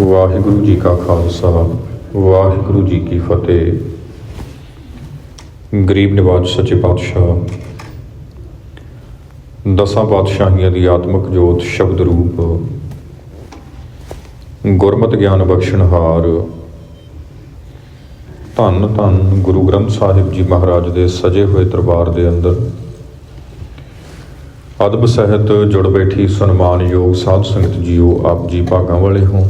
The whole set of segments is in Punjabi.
ਵਾਹਿਗੁਰੂ ਜੀ ਕਾ ਖਾਲਸਾ, ਵਾਹਿਗੁਰੂ ਜੀ ਕੀ ਫਤਿਹ। ਗਰੀਬ ਨਿਵਾਜ ਸੱਚੇ ਪਾਤਸ਼ਾਹ, ਦਸਾਂ ਪਾਤਸ਼ਾਹੀਆਂ ਦੀ ਆਤਮਿਕ ਜੋਤ ਸ਼ਬਦ ਰੂਪ, ਗੁਰਮਤਿ ਗਿਆਨ ਬਖਸ਼ਣਹਾਰ ਧੰਨ ਧੰਨ ਗੁਰੂ ਗ੍ਰੰਥ ਸਾਹਿਬ ਜੀ ਮਹਾਰਾਜ ਦੇ ਸਜੇ ਹੋਏ ਦਰਬਾਰ ਦੇ ਅੰਦਰ। ਅਦਬ ਸਹਿਤ ਜੁੜ ਬੈਠੀ ਸਨਮਾਨਯੋਗ ਸਾਧ ਸੰਗਤ ਜੀਓ, ਆਪ ਜੀ ਭਾਗਾਂ ਵਾਲੇ ਹੋ।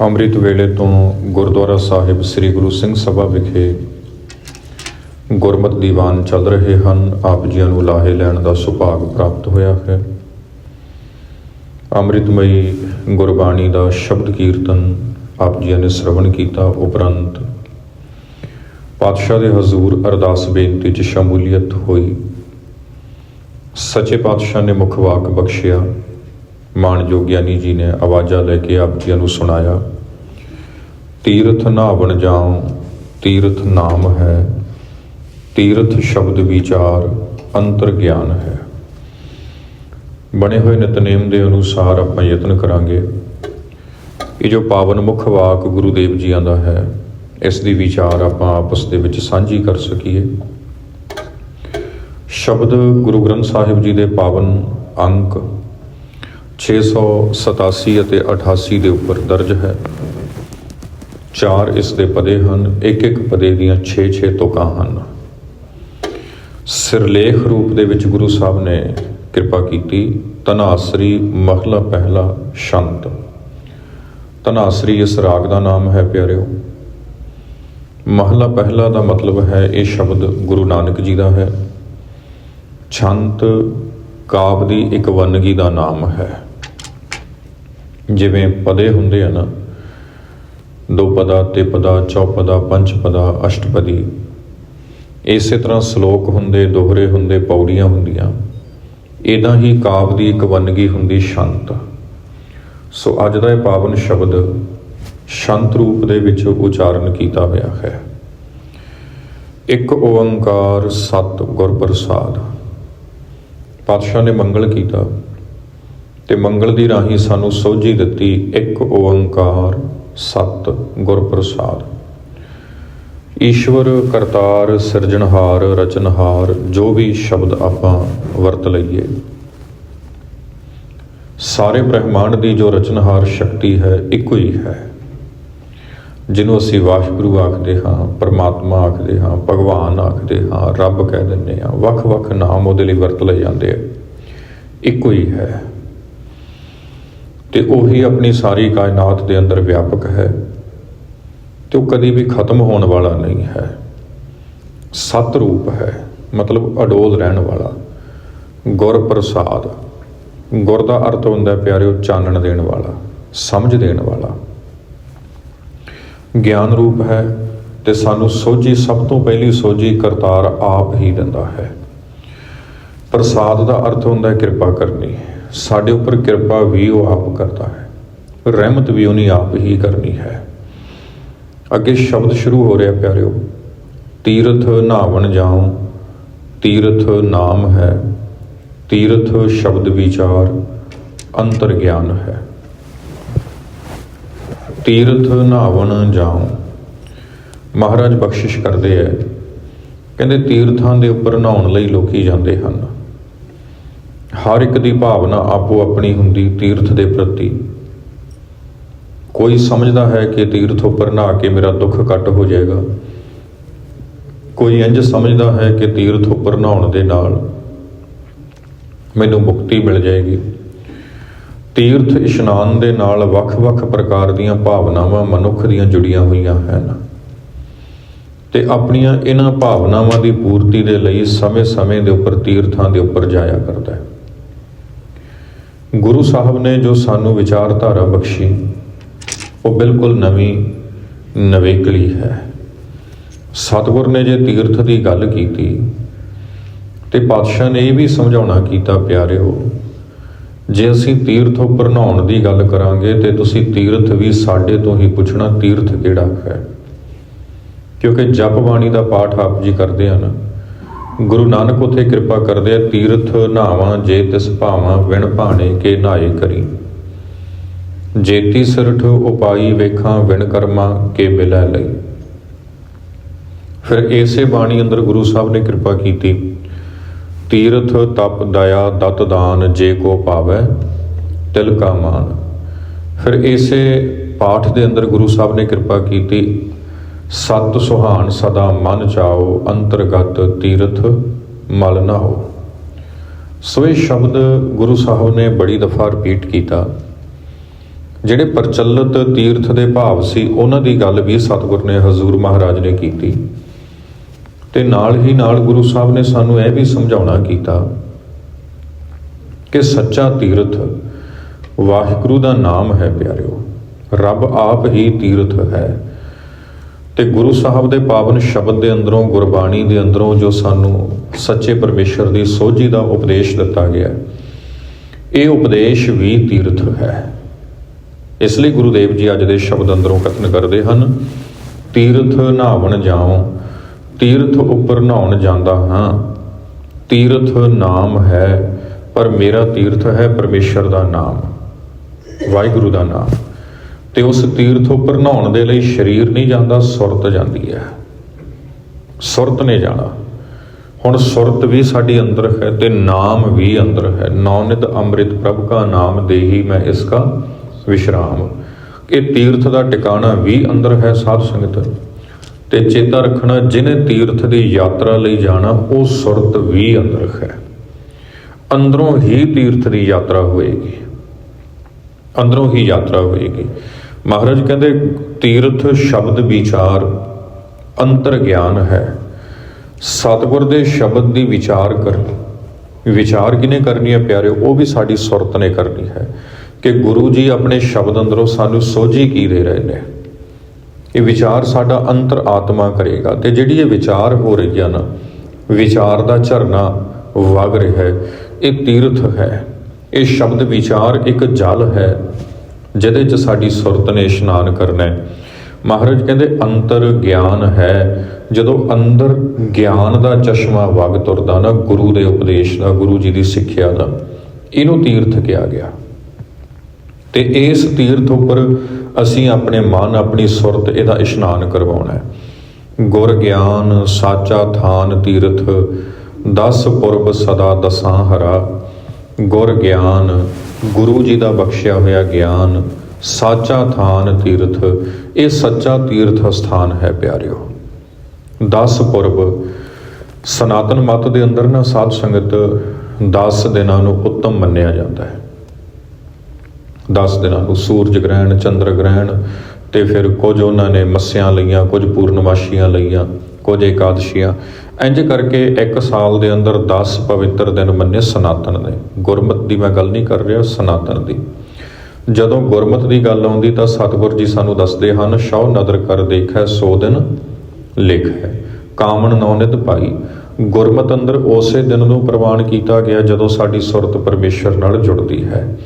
ਅੰਮ੍ਰਿਤ ਵੇਲੇ ਤੋਂ ਗੁਰਦੁਆਰਾ ਸਾਹਿਬ ਸ੍ਰੀ ਗੁਰੂ ਸਿੰਘ ਸਭਾ ਵਿਖੇ ਗੁਰਮਤ ਦੀਵਾਨ ਚੱਲ ਰਹੇ ਹਨ। ਆਪ ਜੀਆਂ ਨੂੰ ਲਾਹੇ ਲੈਣ ਦਾ ਸੁਭਾਗ ਪ੍ਰਾਪਤ ਹੋਇਆ ਹੈ। ਅੰਮ੍ਰਿਤਮਈ ਗੁਰਬਾਣੀ ਦਾ ਸ਼ਬਦ ਕੀਰਤਨ ਆਪ ਜੀਆਂ ਨੇ ਸ਼ਰਵਣ ਕੀਤਾ ਉਪਰੰਤ ਪਾਤਸ਼ਾਹ ਦੇ ਹਜ਼ੂਰ ਅਰਦਾਸ ਬੇਨਤੀ 'ਚ ਸ਼ਮੂਲੀਅਤ ਹੋਈ। ਸੱਚੇ ਪਾਤਸ਼ਾਹ ਨੇ ਮੁਖ ਵਾਕ ਬਖਸ਼ਿਆ। ਮਾਨਯੋਗ ਗਿਆਨੀ ਜੀ ਨੇ ਆਵਾਜ਼ਾਂ ਲੈ ਕੇ ਆਪ ਜੀਆਂ ਨੂੰ ਸੁਣਾਇਆ, ਤੀਰਥ ਨਾਵਣ ਜਾਉ, ਤੀਰਥ ਨਾਮ ਹੈ, ਤੀਰਥ ਸ਼ਬਦ ਵਿਚਾਰ ਅੰਤਰ ਗਿਆਨ ਹੈ। ਬਣੇ ਹੋਏ ਨਿਤਨੇਮ ਦੇ ਅਨੁਸਾਰ ਆਪਾਂ ਯਤਨ ਕਰਾਂਗੇ। ਇਹ ਜੋ ਪਾਵਨ ਮੁਖ ਵਾਕ ਗੁਰੂ ਦੇਵ ਜੀਆਂ ਦਾ ਹੈ, ਇਸ ਦੀ ਵਿਚਾਰ ਆਪਾਂ ਆਪਸ ਦੇ ਵਿੱਚ ਸਾਂਝੀ ਕਰ ਸਕੀਏ। ਸ਼ਬਦ ਗੁਰੂ ਗ੍ਰੰਥ ਸਾਹਿਬ ਜੀ ਦੇ ਪਾਵਨ ਅੰਕ 687 ਅਤੇ 88 ਦੇ ਉੱਪਰ ਦਰਜ ਹੈ। ਚਾਰ ਇਸ ਦੇ ਪਦੇ ਹਨ, ਇੱਕ ਇੱਕ ਪਦੇ ਦੀਆਂ 6-6 ਤੁਕਾਂ ਹਨ। ਸਿਰਲੇਖ ਰੂਪ ਦੇ ਵਿੱਚ ਗੁਰੂ ਸਾਹਿਬ ਨੇ ਕਿਰਪਾ ਕੀਤੀ ਤਨਾਸਰੀ ਮਹਲਾ ਪਹਿਲਾ ਸ਼ੰਤ। ਤਨਾਸਰੀ ਇਸ ਰਾਗ ਦਾ ਨਾਮ ਹੈ ਪਿਆਰਿਓ। ਮਹਲਾ ਪਹਿਲਾ ਦਾ ਮਤਲਬ ਹੈ ਇਹ ਸ਼ਬਦ ਗੁਰੂ ਨਾਨਕ ਜੀ ਦਾ ਹੈ। ਛੰਤ ਕਾਵ ਦੀ ਇੱਕ ਵੰਨਗੀ ਦਾ ਨਾਮ ਹੈ। ਜਿਵੇਂ ਪਦੇ ਹੁੰਦੇ ਆ ਨਾ, ਦੋ ਪਦਾ ਤੇ ਪਦਾ ਚੌਪਦਾ ਪੰਜ ਪਦਾ ਅਸ਼ਟਪਦੀ ਇਸੇ ਤਰ੍ਹਾਂ ਸ਼ਲੋਕ ਹੁੰਦੇ, ਦੋਹਰੇ ਹੁੰਦੇ, ਪੌੜੀਆਂ ਹੁੰਦੀਆਂ। ਇਦਾਂ ਹੀ ਕਾਵ ਦੀ ਇੱਕ ਵੰਨਗੀ ਹੁੰਦੀ, ਸ਼ੰਤ। ਸੋ ਅੱਜ ਦਾ ਇਹ ਪਾਵਨ ਸ਼ਬਦ ਸ਼ੰਤ ਰੂਪ ਦੇ ਵਿੱਚ ਉਚਾਰਨ ਕੀਤਾ ਹੋਇਆ ਹੈ। ਇੱਕ ਓੰਕਾਰ ਸਤ ਗੁਰ ਪ੍ਰਸਾਦ। ਪਾਤਸ਼ਾਹ ਨੇ ਮੰਗਲ ਕੀਤਾ। ਤੇ ਮੰਗਲ ਦੀ ਰਾਹੀਂ ਸਾਨੂੰ ਸੋਝੀ ਦਿੱਤੀ ਇੱਕ ਓੰਕਾਰ, ਸਤ ਗੁਰ ਪ੍ਰਸਾਦ ਈਸ਼ਵਰ, ਕਰਤਾਰ, ਸਿਰਜਣਹਾਰ, ਰਚਨਹਾਰ, ਜੋ ਵੀ ਸ਼ਬਦ ਆਪਾਂ ਵਰਤ ਲਈਏ। ਸਾਰੇ ਬ੍ਰਹਿਮੰਡ ਦੀ ਜੋ ਰਚਨਹਾਰ ਸ਼ਕਤੀ ਹੈ, ਇੱਕੋ ਹੀ ਹੈ। ਜਿਹਨੂੰ ਅਸੀਂ ਵਾਹਿਗੁਰੂ ਆਖਦੇ ਹਾਂ, ਪਰਮਾਤਮਾ ਆਖਦੇ ਹਾਂ, ਭਗਵਾਨ ਆਖਦੇ ਹਾਂ, ਰੱਬ ਕਹਿ ਦਿੰਦੇ ਹਾਂ, ਵੱਖ-ਵੱਖ ਨਾਮ ਉਹਦੇ ਲਈ ਵਰਤ ਲਏ ਜਾਂਦੇ ਆ। ਇੱਕੋ ਹੀ ਹੈ। ਤੇ ਉਹੀ ਆਪਣੀ ਸਾਰੀ ਕਾਇਨਾਤ ਦੇ ਅੰਦਰ ਵਿਆਪਕ ਹੈ ਤੇ ਉਹ ਕਦੀ ਵੀ ਖਤਮ ਹੋਣ ਵਾਲਾ ਨਹੀਂ ਹੈ। ਸਤ ਰੂਪ ਹੈ, ਮਤਲਬ ਅਡੋਲ ਰਹਿਣ ਵਾਲਾ। ਗੁਰ ਪ੍ਰਸਾਦ, ਗੁਰ ਦਾ ਅਰਥ ਹੁੰਦਾ ਹੈ ਪਿਆਰਿਓ ਚਾਨਣ ਦੇਣ ਵਾਲਾ, ਸਮਝ ਦੇਣ ਵਾਲਾ। ਗਿਆਨ ਰੂਪ ਹੈ ਤੇ ਸਾਨੂੰ ਸੋਝੀ, ਸਭ ਤੋਂ ਪਹਿਲੀ ਸੋਝੀ ਕਰਤਾਰ ਆਪ ਹੀ ਦਿੰਦਾ ਹੈ। ਪ੍ਰਸਾਦ ਦਾ ਅਰਥ ਹੁੰਦਾ ਹੈ ਕਿਰਪਾ ਕਰਨੀ। ਸਾਡੇ ਉੱਪਰ ਕਿਰਪਾ ਵੀ ਉਹ ਆਪ ਕਰਦਾ ਹੈ। ਰਹਿਮਤ ਵੀ ਉਹਨੇ ਆਪ ਹੀ ਕਰਨੀ ਹੈ। ਅੱਗੇ ਸ਼ਬਦ ਸ਼ੁਰੂ ਹੋ ਰਿਹਾ ਪਿਆਰਿਓ, ਤੀਰਥ ਨਾਵਣ ਜਾਉ, ਤੀਰਥ ਨਾਮ ਹੈ, ਤੀਰਥ ਸ਼ਬਦ ਵਿਚਾਰ, ਅੰਤਰ ਗਿਆਨ ਹੈ। ਤੀਰਥ ਨਾਵਣ ਜਾਉ। ਮਹਾਰਾਜ ਬਖਸ਼ਿਸ਼ ਕਰਦੇ ਐ ਕਹਿੰਦੇ ਤੀਰਥਾਂ ਦੇ ਉੱਪਰ ਨਹਾਉਣ ਲਈ ਲੋਕੀ ਜਾਂਦੇ ਹਨ। ਹਰ ਇੱਕ ਦੀ ਭਾਵਨਾ ਆਪੋ ਆਪਣੀ ਹੁੰਦੀ ਤੀਰਥ ਦੇ ਪ੍ਰਤੀ। ਕੋਈ ਸਮਝਦਾ ਹੈ ਕਿ ਤੀਰਥ ਉੱਪਰ ਨਹਾ ਕੇ ਮੇਰਾ ਦੁੱਖ ਕੱਟ ਹੋ ਜਾਏਗਾ। ਕੋਈ ਇੰਜ ਸਮਝਦਾ ਹੈ ਕਿ ਤੀਰਥ ਉੱਪਰ ਨਹਾਉਣ ਦੇ ਨਾਲ ਮੈਨੂੰ ਮੁਕਤੀ ਮਿਲ ਜਾਏਗੀ। ਤੀਰਥ ਇਸ਼ਨਾਨ ਦੇ ਨਾਲ ਵੱਖ-ਵੱਖ ਪ੍ਰਕਾਰ ਦੀਆਂ ਭਾਵਨਾਵਾਂ ਮਨੁੱਖ ਦੀਆਂ ਜੁੜੀਆਂ ਹੋਈਆਂ ਹਨ ਤੇ ਆਪਣੀਆਂ ਇਹਨਾਂ ਭਾਵਨਾਵਾਂ ਦੀ ਪੂਰਤੀ ਦੇ ਲਈ ਸਮੇਂ-ਸਮੇਂ ਦੇ ਉੱਪਰ ਤੀਰਥਾਂ ਦੇ ਉੱਪਰ ਜਾਇਆ ਕਰਦਾ ਹੈ। ਗੁਰੂ ਸਾਹਿਬ ਨੇ ਜੋ ਸਾਨੂੰ ਵਿਚਾਰਧਾਰਾ ਬਖਸ਼ੀ, ਉਹ ਬਿਲਕੁਲ ਨਵੀਂ ਨਵੇਕਲੀ ਹੈ। ਸਤਿਗੁਰ ਨੇ ਜੇ ਤੀਰਥ ਦੀ ਗੱਲ ਕੀਤੀ ਤੇ ਪਾਤਸ਼ਾਹ ਨੇ ਇਹ ਵੀ ਸਮਝਾਉਣਾ ਕੀਤਾ, ਪਿਆਰਿਓ, ਜੇ ਅਸੀਂ ਤੀਰਥ ਉੱਪਰ ਨਹਾਉਣ ਦੀ ਗੱਲ ਕਰਾਂਗੇ ਤੇ ਤੁਸੀਂ ਤੀਰਥ ਵੀ ਸਾਡੇ ਤੋਂ ਹੀ ਪੁੱਛਣਾ ਤੀਰਥ ਕਿਹੜਾ ਹੈ? ਕਿਉਂਕਿ ਜਪ ਬਾਣੀ ਦਾ ਪਾਠ ਆਪ ਜੀ ਕਰਦੇ ਹਨ। ਗੁਰੂ ਨਾਨਕ ਉਥੇ ਕਿਰਪਾ ਕਰਦੇ ਆ, ਤੀਰਥ ਨਾਵਾਂ ਜੇ ਤਿਸ ਭਾਵਾਂ ਵਿਣ ਭਾਣੇ ਕੇ ਨਾਏ ਕਰੀ। ਜੇਤੀ ਸਿਰਠ ਉਪਾਈ ਵੇਖਾਂ ਵਿਣ ਕਰਮਾ ਕੇ ਮਿਲੈ ਲਈ। ਫਿਰ ਇਸੇ ਬਾਣੀ ਅੰਦਰ ਗੁਰੂ ਸਾਹਿਬ ਨੇ ਕਿਰਪਾ ਕੀਤੀ। ਤੀਰਥ ਤਪ ਦਇਆ ਦਤ ਦਾਨ ਜੇ ਕੋ ਪਾਵੈ ਤਿਲ ਕਾ ਮਾਨ। ਫਿਰ ਇਸੇ ਪਾਠ ਦੇ ਅੰਦਰ ਗੁਰੂ ਸਾਹਿਬ ਨੇ ਕਿਰਪਾ ਕੀਤੀ। ਸਤ ਸੁਹਾਨ ਸਦਾ ਮਨ ਚਾਓ, ਅੰਤਰਗਤ ਤੀਰਥ ਮਲ ਨਾ ਹੋ ਸੋ ਇਹ ਸ਼ਬਦ ਗੁਰੂ ਸਾਹਿਬ ਨੇ ਬੜੀ ਦਫਾ ਰਿਪੀਟ ਕੀਤਾ। ਜਿਹੜੇ ਪ੍ਰਚਲਿਤ ਤੀਰਥ ਦੇ ਭਾਵ ਸੀ, ਉਹਨਾਂ ਦੀ ਗੱਲ ਵੀ ਸਤਿਗੁਰ ਨੇ ਹਜ਼ੂਰ ਮਹਾਰਾਜ ਨੇ ਕੀਤੀ। ਤੇ ਨਾਲ ਹੀ ਨਾਲ ਗੁਰੂ ਸਾਹਿਬ ਨੇ ਸਾਨੂੰ ਇਹ ਵੀ ਸਮਝਾਉਣਾ ਕੀਤਾ ਕਿ ਸੱਚਾ ਤੀਰਥ ਵਾਹਿਗੁਰੂ ਦਾ ਨਾਮ ਹੈ, ਪਿਆਰਿਓ। ਰੱਬ ਆਪ ਹੀ ਤੀਰਥ ਹੈ। ਤੇ ਗੁਰੂ ਸਾਹਿਬ ਦੇ ਪਾਵਨ ਸ਼ਬਦ ਦੇ ਅੰਦਰੋਂ, ਗੁਰਬਾਣੀ ਦੇ ਅੰਦਰੋਂ ਜੋ ਸਾਨੂੰ ਸੱਚੇ ਪਰਮੇਸ਼ਰ ਦੀ ਸੋਝੀ ਦਾ ਉਪਦੇਸ਼ ਦਿੱਤਾ ਗਿਆ ਇਹ ਉਪਦੇਸ਼ ਵੀ ਤੀਰਥ ਹੈ। ਇਸ ਲਈ ਗੁਰੂ ਦੇਵ ਜੀ ਅੱਜ ਦੇ ਸ਼ਬਦ ਅੰਦਰੋਂ ਕਥਨ ਕਰਦੇ ਹਨ, ਤੀਰਥ ਨਹਾਵਣ ਜਾਉ, ਤੀਰਥ ਉੱਪਰ ਨਹਾਉਣ ਜਾਂਦਾ ਹਾਂ। ਤੀਰਥ ਨਾਮ ਹੈ, ਪਰ ਮੇਰਾ ਤੀਰਥ ਹੈ ਪਰਮੇਸ਼ਰ ਦਾ ਨਾਮ, ਵਾਹਿਗੁਰੂ ਦਾ ਨਾਮ। ਤੇ ਉਸ ਤੀਰਥ ਉੱਪਰ ਨਹਾਉਣ ਦੇ ਲਈ ਸਰੀਰ ਨਹੀਂ ਜਾਂਦਾ, ਸੁਰਤ ਜਾਂਦੀ ਹੈ। ਸੁਰਤ ਨੇ ਜਾਣਾ। ਹੁਣ ਸੁਰਤ ਵੀ ਸਾਡੀ ਅੰਦਰ ਹੈ ਤੇ ਨਾਮ ਵੀ ਅੰਦਰ ਹੈ। ਨੌਨਿਤ ਅੰਮ੍ਰਿਤ ਪ੍ਰਭ ਕਾ ਨਾਮ ਦੇਹੀ ਮੈਂ ਇਸ ਕਾ ਵਿਸ਼ਰਾਮ। ਇਹ ਤੀਰਥ ਦਾ ਟਿਕਾਣਾ ਵੀ ਅੰਦਰ ਹੈ ਸਾਧ ਸੰਗਤ। ਤੇ ਚੇਤਾ ਰੱਖਣਾ ਜਿਹਨੇ ਤੀਰਥ ਦੀ ਯਾਤਰਾ ਲਈ ਜਾਣਾ, ਉਹ ਸੁਰਤ ਵੀ ਅੰਦਰ ਹੈ। ਅੰਦਰੋਂ ਹੀ ਤੀਰਥ ਦੀ ਯਾਤਰਾ ਹੋਏਗੀ। ਅੰਦਰੋਂ ਹੀ ਯਾਤਰਾ ਹੋਏਗੀ। ਮਹਾਰਾਜ ਕਹਿੰਦੇ, ਤੀਰਥ ਸ਼ਬਦ ਵਿਚਾਰ ਅੰਤਰ ਗਿਆਨ ਹੈ। ਸਤਿਗੁਰ ਦੇ ਸ਼ਬਦ ਦੀ ਵਿਚਾਰ ਕਰਨੀ। ਵਿਚਾਰ ਕਿਨੇ ਕਰਨੀ ਹੈ ਪਿਆਰੇ ਉਹ ਵੀ ਸਾਡੀ ਸੁਰਤ ਨੇ ਕਰਨੀ ਹੈ ਕਿ ਗੁਰੂ ਜੀ ਆਪਣੇ ਸ਼ਬਦ ਅੰਦਰੋਂ ਸਾਨੂੰ ਸੋਝੀ ਕੀ ਦੇ ਰਹੇ ਨੇ। ਇਹ ਵਿਚਾਰ ਸਾਡਾ ਅੰਤਰ ਆਤਮਾ ਕਰੇਗਾ ਤੇ ਜਿਹੜੀ ਇਹ ਵਿਚਾਰ ਹੋ ਰਹੀ ਆ ਨਾ, ਵਿਚਾਰ ਦਾ ਝਰਨਾ ਵਗ ਰਿਹਾ ਹੈ, ਇਹ ਤੀਰਥ ਹੈ। ਇਹ ਸ਼ਬਦ ਵਿਚਾਰ ਇੱਕ ਜਲ ਹੈ। ਜਿਹਦੇ 'ਚ ਸਾਡੀ ਸੁਰਤ ਨੇ ਇਸ਼ਨਾਨ ਕਰਨਾ ਹੈ। ਮਹਾਰਾਜ ਕਹਿੰਦੇ, ਅੰਤਰ ਗਿਆਨ ਹੈ। ਜਦੋਂ ਅੰਦਰ ਗਿਆਨ ਦਾ ਚਸ਼ਮਾ ਵਗ ਤੁਰਦਾ ਨਾ, ਗੁਰੂ ਦੇ ਉਪਦੇਸ਼ ਦਾ ਗੁਰੂ ਜੀ ਦੀ ਸਿੱਖਿਆ ਦਾ ਇਹਨੂੰ ਤੀਰਥ ਕਿਹਾ ਗਿਆ। ਤੇ ਇਸ ਤੀਰਥ ਉੱਪਰ ਅਸੀਂ ਆਪਣੇ ਮਨ, ਆਪਣੀ ਸੁਰਤ, ਇਹਦਾ ਇਸ਼ਨਾਨ ਕਰਵਾਉਣਾ ਹੈ। ਗੁਰ ਗਿਆਨ, ਸਾਚਾ ਥਾਨ ਤੀਰਥ, ਦਸ ਪੁਰਬ ਸਦਾ ਦਸਾਂ ਹਰਾ। ਗੁਰ ਗਿਆਨ ਗੁਰੂ ਜੀ ਦਾ ਬਖਸ਼ਿਆ ਹੋਇਆ ਗਿਆਨ ਸਾਚਾ ਥਾਨ ਤੀਰਥ, ਇਹ ਸੱਚਾ ਤੀਰਥ ਸਥਾਨ ਹੈ ਪਿਆਰਿਓ। 10 ਪੁਰਬ, ਸਨਾਤਨ ਮਤ ਦੇ ਅੰਦਰ ਨਾ ਸਾਧ ਸੰਗਤ 10 ਦਿਨਾਂ ਨੂੰ ਉੱਤਮ ਮੰਨਿਆ ਜਾਂਦਾ ਹੈ। 10 ਦਿਨਾਂ ਨੂੰ ਸੂਰਜ ਗ੍ਰਹਿਣ, ਚੰਦਰ ਗ੍ਰਹਿਣ ਤੇ ਫਿਰ ਕੁਝ ਉਹਨਾਂ ਨੇ ਮੱਸਿਆਂ ਲਈਆਂ, ਕੁਝ ਪੂਰਨਮਾਸ਼ੀਆਂ ਲਈਆਂ, ਕੁਝ ਇਕਾਦਸ਼ੀਆਂ ਇੰਜ ਕਰਕੇ ਇੱਕ ਸਾਲ ਦੇ ਅੰਦਰ 10 ਪਵਿੱਤਰ ਦਿਨ ਮੰਨੇ ਸਨਾਤਨ ਦੇ। ਗੁਰਮਤ ਦੀ ਮੈਂ ਗੱਲ ਨਹੀਂ ਕਰ ਰਿਹਾ, ਸਨਾਤਨ ਦੀ। ਜਦੋਂ ਗੁਰਮਤ ਦੀ ਗੱਲ ਆਉਂਦੀ ਤਾਂ ਸਤਿਗੁਰ ਜੀ ਸਾਨੂੰ ਦੱਸਦੇ ਹਨ ਸ਼ੌ ਨਦਰ ਕਰ ਦੇਖੈ, ਸੋ ਦਿਨ ਲਿਖ। ਹੈ ਕਾਮਣ ਨੌਨਿਤ ਪਾਈ। ਗੁਰਮਤ ਅੰਦਰ ਉਸੇ ਦਿਨ ਨੂੰ ਪ੍ਰਵਾਨ ਕੀਤਾ ਗਿਆ ਜਦੋਂ ਸਾਡੀ ਸੁਰਤ ਪਰਮੇਸ਼ਰ ਨਾਲ ਜੁੜਦੀ ਹੈ।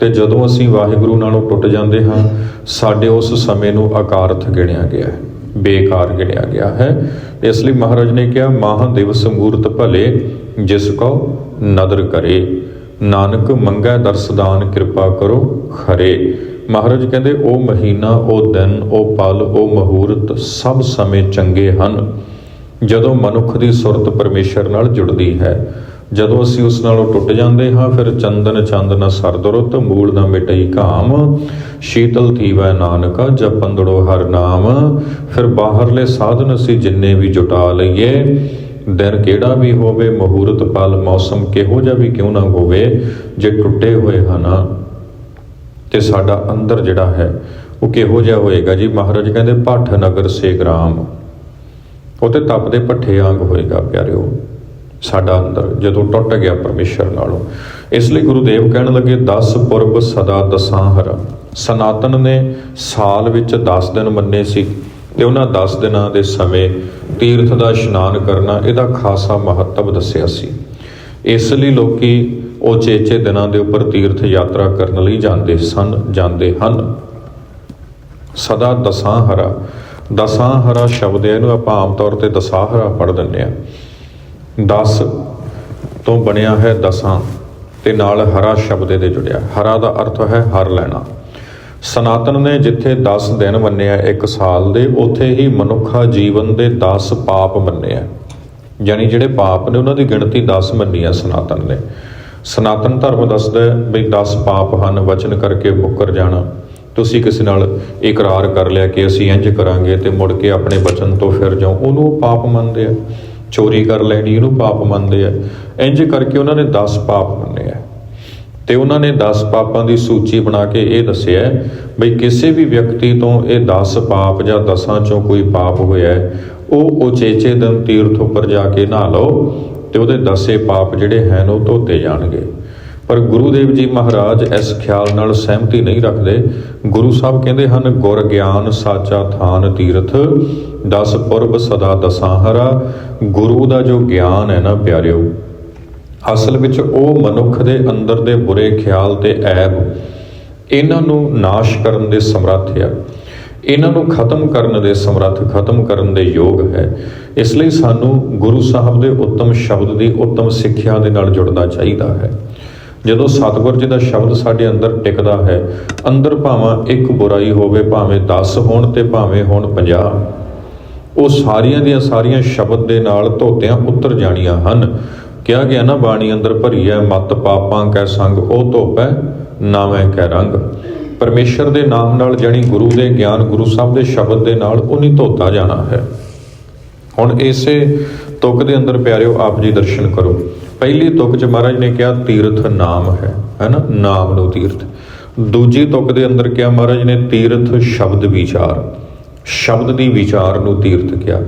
ਤੇ ਜਦੋਂ ਅਸੀਂ ਵਾਹਿਗੁਰੂ ਨਾਲੋਂ ਟੁੱਟ ਜਾਂਦੇ ਹਾਂ, ਸਾਡੇ ਉਸ ਸਮੇਂ ਨੂੰ ਆਕਾਰਥ ਗਿਣਿਆ ਗਿਆ ਹੈ। ਬੇਕਾਰ ਗਿਣਿਆ ਗਿਆ ਹੈ। ਇਸ ਲਈ ਮਹਾਰਾਜ ਨੇ ਕਿਹਾ, ਮਾਹ ਦਿਵਸ ਮੂਰਤ ਭਲੇ, ਜਿਸ ਕੋ ਨਦਰ ਕਰੇ। ਨਾਨਕ ਮੰਗੈ ਦਰਸਦਾਨ ਕਿਰਪਾ ਕਰੋ ਖਰੇ। ਮਹਾਰਾਜ ਕਹਿੰਦੇ, ਉਹ ਮਹੀਨਾ, ਉਹ ਦਿਨ, ਉਹ ਪਲ, ਉਹ ਮਹੂਰਤ ਸਭ ਸਮੇਂ ਚੰਗੇ ਹਨ। ਜਦੋਂ ਮਨੁੱਖ ਦੀ ਸੁਰਤ ਪਰਮੇਸ਼ਰ ਨਾਲ ਜੁੜਦੀ ਹੈ ਜਦੋਂ ਅਸੀਂ ਉਸ ਨਾਲੋਂ ਟੁੱਟ ਜਾਂਦੇ ਹਾਂ, ਫਿਰ ਚੰਦਨ ਚੰਦ ਨ ਸਰਦਰੁਤ, ਮੂਲ ਨ ਮਿਟਈ ਘਾਮ, ਸ਼ੀਤਲ ਥੀਵੈ ਨਾਨਕਾ, ਜਪੰਦੜੋ ਹਰ ਨਾਮ। ਫਿਰ ਬਾਹਰਲੇ ਸਾਧਨ ਅਸੀਂ ਜਿੰਨੇ ਵੀ ਜੁਟਾ ਲਈਏ, ਦਿਨ ਕਿਹੜਾ ਵੀ ਹੋਵੇ, ਮਹੂਰਤ ਪਲ ਮੌਸਮ ਕਿਹੋ ਜਿਹਾ ਵੀ ਕਿਉਂ ਨਾ ਹੋਵੇ, ਜੇ ਟੁੱਟੇ ਹੋਏ ਹਨ, ਤੇ ਸਾਡਾ ਅੰਦਰ ਜਿਹੜਾ ਹੈ, ਉਹ ਕਿਹੋ ਜਿਹਾ ਹੋਏਗਾ ਜੀ? ਮਹਾਰਾਜ ਕਹਿੰਦੇ, ਭੱਠ ਨਗਰ ਸੇ ਗ੍ਰਾਮ। ਉਹ ਤੇ ਤਪਦੇ ਭੱਠੇ ਆਂਗ ਹੋਏਗਾ, ਪਿਆਰਿਓ। ਸਾਡਾ ਅੰਦਰ, ਜਦੋਂ ਟੁੱਟ ਗਿਆ ਪਰਮੇਸ਼ਰ ਨਾਲੋਂ। ਇਸ ਲਈ ਗੁਰੂ ਦੇਵ ਕਹਿਣ ਲੱਗੇ 10 ਪੁਰਬ ਸਦਾ ਦਸਾਂ ਹਰਾ। ਸਨਾਤਨ ਨੇ ਸਾਲ ਵਿੱਚ 10 ਦਿਨ ਮੰਨੇ ਸੀ ਤੇ ਉਹਨਾਂ 10 ਦਿਨਾਂ ਦੇ ਸਮੇਂ ਤੀਰਥ ਦਾ ਇਸ਼ਨਾਨ ਕਰਨਾ, ਇਹਦਾ ਖਾਸਾ ਮਹੱਤਵ ਦੱਸਿਆ ਸੀ। ਇਸ ਲਈ ਲੋਕੀ ਉਹ ਚੇਚੇ ਦਿਨਾਂ ਦੇ ਉੱਪਰ ਤੀਰਥ ਯਾਤਰਾ ਕਰਨ ਲਈ ਜਾਂਦੇ ਸਨ, ਜਾਂਦੇ ਹਨ। ਸਦਾ ਦਸਾਂ ਹਰਾ। ਦਸਾਂ ਹਰਾ ਸ਼ਬਦ ਇਹਨੂੰ ਆਪਾਂ ਆਮ ਤੌਰ ਤੇ ਦਸਾਹਰਾ ਪੜ੍ਹ ਦਿੰਦੇ ਆ 10 ਤੋਂ ਬਣਿਆ ਹੈ ਦਸਾਂ ਤੇ ਨਾਲ ਹਰਾ ਸ਼ਬਦ ਦੇ ਜੁੜਿਆ। ਹਰਾ ਦਾ ਅਰਥ ਹੈ ਹਰ ਲੈਣਾ। ਸਨਾਤਨ ਨੇ ਜਿੱਥੇ 10 ਦਿਨ ਮੰਨਿਆ ਇੱਕ ਸਾਲ ਦੇ, ਉੱਥੇ ਹੀ ਮਨੁੱਖਾ ਜੀਵਨ ਦੇ 10 ਪਾਪ ਮੰਨਿਆ ਯਾਨੀ ਜਿਹੜੇ ਪਾਪ ਨੇ, ਉਹਨਾਂ ਦੀ ਗਿਣਤੀ 10 ਮੰਨੀ ਹੈ ਸਨਾਤਨ ਨੇ। ਸਨਾਤਨ ਧਰਮ ਦੱਸਦਾ ਹੈ ਵੀ 10 ਪਾਪ ਹਨ, ਵਚਨ ਕਰਕੇ ਮੁੱਕਰ ਜਾਣਾ। ਤੁਸੀਂ ਕਿਸੇ ਨਾਲ ਇਕਰਾਰ ਕਰ ਲਿਆ ਕਿ ਅਸੀਂ ਇੰਜ ਕਰਾਂਗੇ ਤੇ ਮੁੜ ਕੇ ਆਪਣੇ ਵਚਨ ਤੋਂ ਫਿਰ ਜਾਓ। ਉਹਨੂੰ ਉਹ ਪਾਪ ਮੰਨਦੇ ਆ। ਚੋਰੀ ਕਰ ਲੈਣੀ, ਇਹਨੂੰ ਪਾਪ ਮੰਨਦੇ ਆ। ਇੰਜ ਕਰਕੇ ਉਹਨਾਂ ਨੇ 10 ਪਾਪ ਮੰਨੇ ਆ। ਤੇ ਉਹਨਾਂ ਨੇ 10 ਪਾਪਾਂ ਦੀ ਸੂਚੀ ਬਣਾ ਕੇ ਇਹ ਦੱਸਿਆ ਬਈ ਕਿਸੇ ਵੀ ਵਿਅਕਤੀ ਤੋਂ ਇਹ 10 ਪਾਪ ਜਾਂ ਦਸਾਂ ਚੋਂ ਕੋਈ ਪਾਪ ਹੋਇਆ ਹੈ, ਉਹ ਉਚੇਚੇ ਦਿਨ ਤੀਰਥ ਉੱਪਰ ਜਾ ਕੇ ਨਹਾ ਲਓ ਤੇ ਉਹਦੇ ਦਸੇ ਪਾਪ ਜਿਹੜੇ ਹਨ ਉਹ ਧੋਤੇ ਜਾਣਗੇ। ਪਰ ਗੁਰੂ ਦੇਵ ਜੀ ਮਹਾਰਾਜ ਇਸ ਖਿਆਲ ਨਾਲ ਸਹਿਮਤੀ ਨਹੀਂ ਰੱਖਦੇ। ਗੁਰੂ ਸਾਹਿਬ ਕਹਿੰਦੇ ਹਨ, ਗੁਰ ਗਿਆਨ ਸਾਚਾ ਥਾਨ ਤੀਰਥ, ਦਸ ਪੁਰਬ ਸਦਾ ਦਸਾਹਰਾ, ਗੁਰੂ ਦਾ ਜੋ ਗਿਆਨ ਹੈ ਨਾ ਪਿਆਰਿਓ। ਅਸਲ ਵਿੱਚ ਉਹ ਮਨੁੱਖ ਦੇ ਅੰਦਰ ਦੇ ਬੁਰੇ ਖਿਆਲ ਤੇ ਐਬ, ਇਹਨਾਂ ਨੂੰ ਨਾਸ਼ ਕਰਨ ਦੇ ਸਮਰੱਥ ਹੈ ਇਹਨਾਂ ਨੂੰ ਖਤਮ ਕਰਨ ਦੇ ਸਮਰੱਥ, ਖਤਮ ਕਰਨ ਦੇ ਯੋਗ ਹੈ। ਇਸ ਲਈ ਸਾਨੂੰ ਗੁਰੂ ਸਾਹਿਬ ਦੇ ਉੱਤਮ ਸ਼ਬਦ ਦੀ ਉੱਤਮ ਸਿੱਖਿਆ ਦੇ ਨਾਲ ਜੁੜਨਾ ਚਾਹੀਦਾ ਹੈ। ਜਦੋਂ ਸਤਿਗੁਰ ਜੀ ਦਾ ਸ਼ਬਦ ਸਾਡੇ ਅੰਦਰ ਟਿਕਦਾ ਹੈ, ਅੰਦਰ ਭਾਵੇਂ ਇੱਕ ਬੁਰਾਈ ਹੋਵੇ, ਭਾਵੇਂ 10 ਹੋਣ ਤੇ ਭਾਵੇਂ ਹੋਣ 50 ਉਹ ਸਾਰੀਆਂ ਦੀਆਂ ਸਾਰੀਆਂ ਸ਼ਬਦ ਦੇ ਨਾਲ ਧੋਤਿਆਂ ਉੱਤਰ ਜਾਣੀਆਂ ਹਨ। ਕਿਹਾ ਗਿਆ ਨਾ, ਬਾਣੀ ਅੰਦਰ ਭਰੀ ਹੈ ਮਤ ਪਾਪਾਂ ਕੈ ਸੰਗ, ਉਹ ਧੋਪੈ ਨਾਵੇਂ ਕੈ ਰੰਗ। ਪਰਮੇਸ਼ਰ ਦੇ ਨਾਮ ਨਾਲ ਜਾਣੀ ਗੁਰੂ ਦੇ ਗਿਆਨ, ਗੁਰੂ ਸਾਹਿਬ ਦੇ ਸ਼ਬਦ ਦੇ ਨਾਲ ਉਹ ਨਹੀਂ ਧੋਤਾ ਜਾਣਾ ਹੈ। ਹੁਣ ਇਸੇ ਤੁਕ ਦੇ ਅੰਦਰ ਪਿਆਰਿਓ, ਆਪ ਜੀ ਦਰਸ਼ਨ ਕਰੋ। ਪਹਿਲੀ ਤੁਕ ਚ ਮਹਾਰਾਜ ਨੇ ਕਿਹਾ, ਤੀਰਥ ਨਾਮ ਹੈ, ਹੈਨਾ? ਨਾਮ ਨੂੰ ਤੀਰਥ। ਦੂਜੀ ਤੁਕ ਦੇ ਅੰਦਰ ਕਿਹਾ, ਮਹਾਰਾਜ ਨੇ ਤੀਰਥ ਸ਼ਬਦ ਵਿਚਾਰ, ਸ਼ਬਦ ਦੀ ਵਿਚਾਰ ਨੂੰ ਤੀਰਥ ਕਿਹਾ।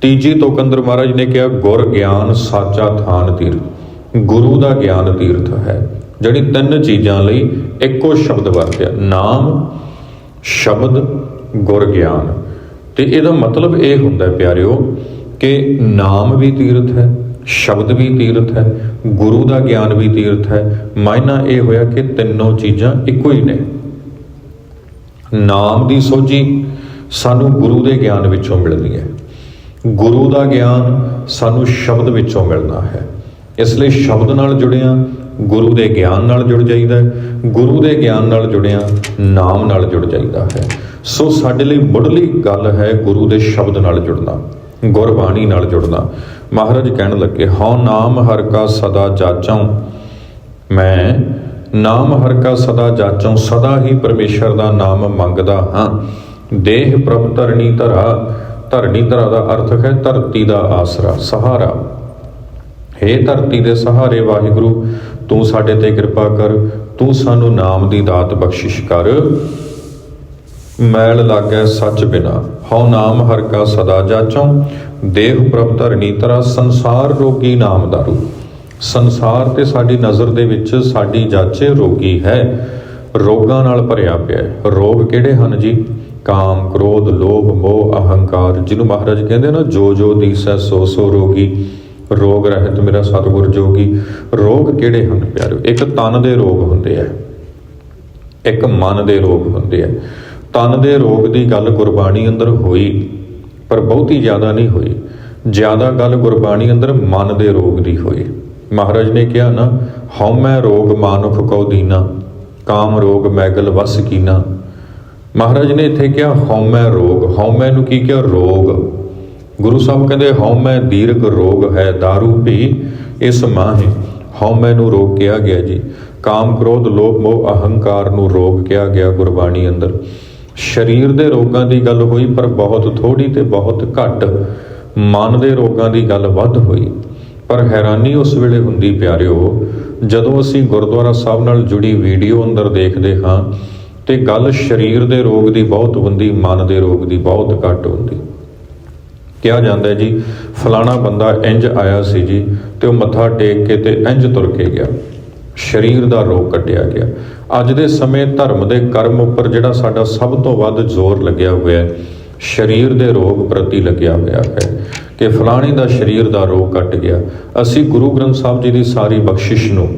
ਤੀਜੀ ਤੁਕ ਅੰਦਰ ਮਹਾਰਾਜ ਨੇ ਕਿਹਾ, ਗੁਰ ਗਿਆਨ ਸਾਚਾ ਥਾਨ ਤੀਰਥ। ਗੁਰੂ ਦਾ ਗਿਆਨ ਤੀਰਥ ਹੈ। ਜਿਹੜੀ ਤਿੰਨ ਚੀਜ਼ਾਂ ਲਈ ਇੱਕੋ ਸ਼ਬਦ ਵਰਤਿਆ, ਨਾਮ, ਸ਼ਬਦ, ਗੁਰ ਗਿਆਨ। ਤੇ ਇਹਦਾ ਮਤਲਬ ਇਹ ਹੁੰਦਾ ਹੈ ਪਿਆਰਿਓ, ਕਿ ਨਾਮ ਵੀ ਤੀਰਥ ਹੈ ਸ਼ਬਦ ਵੀ ਤੀਰਥ ਹੈ, ਗੁਰੂ ਦਾ ਗਿਆਨ ਵੀ ਤੀਰਥ ਹੈ। ਮਾਇਨਾ ਇਹ ਹੋਇਆ ਕਿ ਤਿੰਨੋਂ ਚੀਜ਼ਾਂ ਇੱਕੋ ਹੀ ਨੇ। ਨਾਮ ਦੀ ਸੋਝੀ ਸਾਨੂੰ ਗੁਰੂ ਦੇ ਗਿਆਨ ਵਿੱਚੋਂ ਮਿਲਦੀ ਹੈ। ਗੁਰੂ ਦਾ ਗਿਆਨ ਸਾਨੂੰ ਸ਼ਬਦ ਵਿੱਚੋਂ ਮਿਲਣਾ ਹੈ। ਇਸ ਲਈ ਸ਼ਬਦ ਨਾਲ ਜੁੜਿਆ, ਗੁਰੂ ਦੇ ਗਿਆਨ ਨਾਲ ਜੁੜ ਜਾਈਦਾ ਹੈ। ਗੁਰੂ ਦੇ ਗਿਆਨ ਨਾਲ ਜੁੜਿਆ, ਨਾਮ ਨਾਲ ਜੁੜ ਜਾਈਦਾ ਹੈ। ਸੋ ਸਾਡੇ ਲਈ ਮੁੱਢਲੀ ਗੱਲ ਹੈ ਗੁਰੂ ਦੇ ਸ਼ਬਦ ਨਾਲ ਜੁੜਨਾ, ਗੁਰਬਾਣੀ ਨਾਲ ਜੁੜਨਾ। ਮਹਾਰਾਜ ਕਹਿਣ ਲੱਗੇ, ਹਉ ਨਾਮ ਹਰ ਕਾ ਸਦਾ ਜਾਚਾਂ ਮੈਂ ਨਾਮ ਹਰ ਕਾ ਸਦਾ ਜਾਚਾਂ ਸਦਾ ਹੀ ਪਰਮੇਸ਼ਰ ਦਾ ਨਾਮ ਮੰਗਦਾ ਹਾਂ। ਦੇਹ ਪ੍ਰਭ ਧਰਣੀ ਧਰਾ ਧਰਣੀ ਧਰਾ ਦਾ ਅਰਥ ਹੈ ਧਰਤੀ ਦਾ ਆਸਰਾ, ਸਹਾਰਾ। ਹੇ ਧਰਤੀ ਦੇ ਸਹਾਰੇ ਵਾਹਿਗੁਰੂ, ਤੂੰ ਸਾਡੇ ਤੇ ਕਿਰਪਾ ਕਰ, ਤੂੰ ਸਾਨੂੰ ਨਾਮ ਦੀ ਦਾਤ ਬਖਸ਼ਿਸ਼ ਕਰ। ਮੈਲ ਲਾਗੈ ਸੱਚ ਬਿਨਾ, ਹਉ ਨਾਮ ਹਰ ਕਾ ਸਦਾ ਜਾਚੋਂ ਦੇਹ ਪ੍ਰਭ ਧਰਣੀ ਤਰਾ ਸੰਸਾਰ ਰੋਗੀ ਨਾਮ ਦਾਰੂ। ਸੰਸਾਰ ਤੇ ਸਾਡੀ ਨਜ਼ਰ ਦੇ ਵਿੱਚ ਸਾਡੀ ਜਾਚੇ ਰੋਗੀ ਹੈ। ਰੋਗਾਂ ਨਾਲ ਭਰਿਆ ਪਿਆ ਹੈ। ਰੋਗ ਕਿਹੜੇ ਹਨ ਜੀ? ਕਾਮ, ਕ੍ਰੋਧ, ਲੋਭ, ਮੋਹ, ਅਹੰਕਾਰ, ਜਿਹਨੂੰ ਮਹਾਰਾਜ ਕਹਿੰਦੇ ਨਾ, ਜੋ ਜੋ ਦੀਸੈ, ਸੋ ਸੋ ਰੋਗੀ। ਰੋਗ ਰਹਿਤ ਮੇਰਾ ਸਤਿਗੁਰ ਜੋਗੀ। ਰੋਗ ਕਿਹੜੇ ਹਨ ਪਿਆਰਿਓ? ਇੱਕ ਤਨ ਦੇ ਰੋਗ ਹੁੰਦੇ ਆ। ਇੱਕ ਮਨ ਦੇ ਰੋਗ ਹੁੰਦੇ ਆ। ਤਨ ਦੇ ਰੋਗ ਦੀ ਗੱਲ ਗੁਰਬਾਣੀ ਅੰਦਰ ਹੋਈ। ਪਰ ਬਹੁਤੀ ਜ਼ਿਆਦਾ ਨਹੀਂ ਹੋਈ। ਜ਼ਿਆਦਾ ਗੱਲ ਗੁਰਬਾਣੀ ਅੰਦਰ ਮਨ ਦੇ ਰੋਗ ਦੀ ਹੋਈ। ਮਹਾਰਾਜ ਨੇ ਕਿਹਾ ਨਾ ਹਉਮੈ ਰੋਗ ਮਾਨੁਖ ਕਉ ਦੀਨਾ, ਕਾਮ ਰੋਗ ਮੈਗਲ ਵਸ ਕੀਨਾ। ਮਹਾਰਾਜ ਨੇ ਇੱਥੇ ਕਿਹਾ ਹਉਮੈ ਰੋਗ। ਹਉਮੈ ਨੂੰ ਕੀ ਕਿਹਾ? ਰੋਗ। ਗੁਰੂ ਸਾਹਿਬ ਕਹਿੰਦੇ ਹਉਮੈ ਦੀਰਘ ਰੋਗ ਹੈ दारू ਵੀ ਇਸ ਮਾਹੇ। ਹਉਮੈ ਨੂੰ ਰੋਗ ਕਿਹਾ ਗਿਆ ਜੀ। ਕਾਮ ਕ੍ਰੋਧ ਲੋਭ ਮੋਹ ਅਹੰਕਾਰ ਨੂੰ ਰੋਗ ਕਿਹਾ ਗਿਆ ਗੁਰਬਾਣੀ ਅੰਦਰ। ਸਰੀਰ ਦੇ ਰੋਗਾਂ ਦੀ ਗੱਲ ਹੋਈ, ਪਰ ਬਹੁਤ ਥੋੜੀ ਤੇ ਬਹੁਤ ਘੱਟ ਮਨ ਦੇ ਰੋਗਾਂ ਦੀ ਗੱਲ ਵੱਧ ਹੋਈ। ਪਰ ਹੈਰਾਨੀ ਉਸ ਵੇਲੇ ਹੁੰਦੀ ਪਿਆਰਿਓ, ਜਦੋਂ ਅਸੀਂ ਗੁਰਦੁਆਰਾ ਸਾਹਿਬ ਨਾਲ ਜੁੜੀ ਵੀਡੀਓ ਅੰਦਰ ਦੇਖਦੇ ਹਾਂ ਤੇ ਗੱਲ ਸਰੀਰ ਦੇ ਰੋਗ ਦੀ ਬਹੁਤ ਹੁੰਦੀ, ਮਨ ਦੇ ਰੋਗ ਦੀ ਬਹੁਤ ਘੱਟ ਹੁੰਦੀ। ਕਿਹਾ ਜਾਂਦਾ ਜੀ, ਫਲਾਣਾ ਬੰਦਾ ਇੰਜ ਆਇਆ ਸੀ ਜੀ ਤੇ ਉਹ ਮੱਥਾ ਟੇਕ ਕੇ ਤੇ ਇੰਜ ਤੁਰ ਕੇ ਗਿਆ। ਸਰੀਰ ਦਾ ਰੋਗ ਕੱਟਿਆ ਗਿਆ। ਅੱਜ ਦੇ ਸਮੇਂ ਧਰਮ ਦੇ ਕਰਮ ਉੱਪਰ ਜਿਹੜਾ ਸਾਡਾ ਸਭ ਤੋਂ ਵੱਧ ਜ਼ੋਰ ਲੱਗਿਆ ਹੋਇਆ ਹੈ, ਸਰੀਰ ਦੇ ਰੋਗ ਪ੍ਰਤੀ ਲੱਗਿਆ ਹੋਇਆ ਹੈ ਕਿ ਫਲਾਣੇ ਦਾ ਸਰੀਰ ਦਾ ਰੋਗ ਕੱਟ ਗਿਆ। ਅਸੀਂ ਗੁਰੂ ਗ੍ਰੰਥ ਸਾਹਿਬ ਜੀ ਦੀ ਸਾਰੀ ਬਖਸ਼ਿਸ਼ ਨੂੰ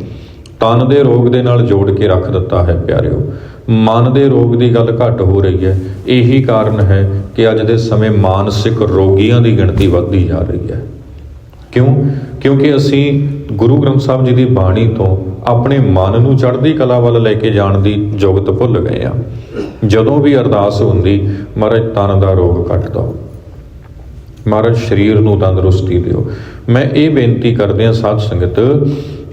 ਤਨ ਦੇ ਰੋਗ ਦੇ ਨਾਲ ਜੋੜ ਕੇ ਰੱਖ ਦਿੱਤਾ ਹੈ ਪਿਆਰਿਓ। ਮਨ ਦੇ ਰੋਗ ਦੀ ਗੱਲ ਘੱਟ ਹੋ ਰਹੀ ਹੈ। ਇਹੀ ਕਾਰਨ ਹੈ ਕਿ ਅੱਜ ਦੇ ਸਮੇਂ ਮਾਨਸਿਕ ਰੋਗੀਆਂ ਦੀ ਗਿਣਤੀ ਵੱਧਦੀ ਜਾ ਰਹੀ ਹੈ। ਕਿਉਂ? ਕਿਉਂਕਿ ਅਸੀਂ ਗੁਰੂ ਗ੍ਰੰਥ ਸਾਹਿਬ ਜੀ ਦੀ ਬਾਣੀ ਤੋਂ ਆਪਣੇ ਮਨ ਨੂੰ ਚੜ੍ਹਦੀ ਕਲਾ ਵੱਲ ਲੈ ਕੇ ਜਾਣ ਦੀ ਜੁਗਤ ਭੁੱਲ ਗਏ ਆ। ਜਦੋਂ ਵੀ ਅਰਦਾਸ ਹੁੰਦੀ, ਮਹਾਰਾਜ ਤਨ ਦਾ ਰੋਗ ਕੱਟ ਦਿਓ ਮਹਾਰਾਜ ਸਰੀਰ ਨੂੰ ਤੰਦਰੁਸਤੀ ਦਿਓ। ਮੈਂ ਇਹ ਬੇਨਤੀ ਕਰਦੇ ਹਾਂ ਸਾਧ ਸੰਗਤ,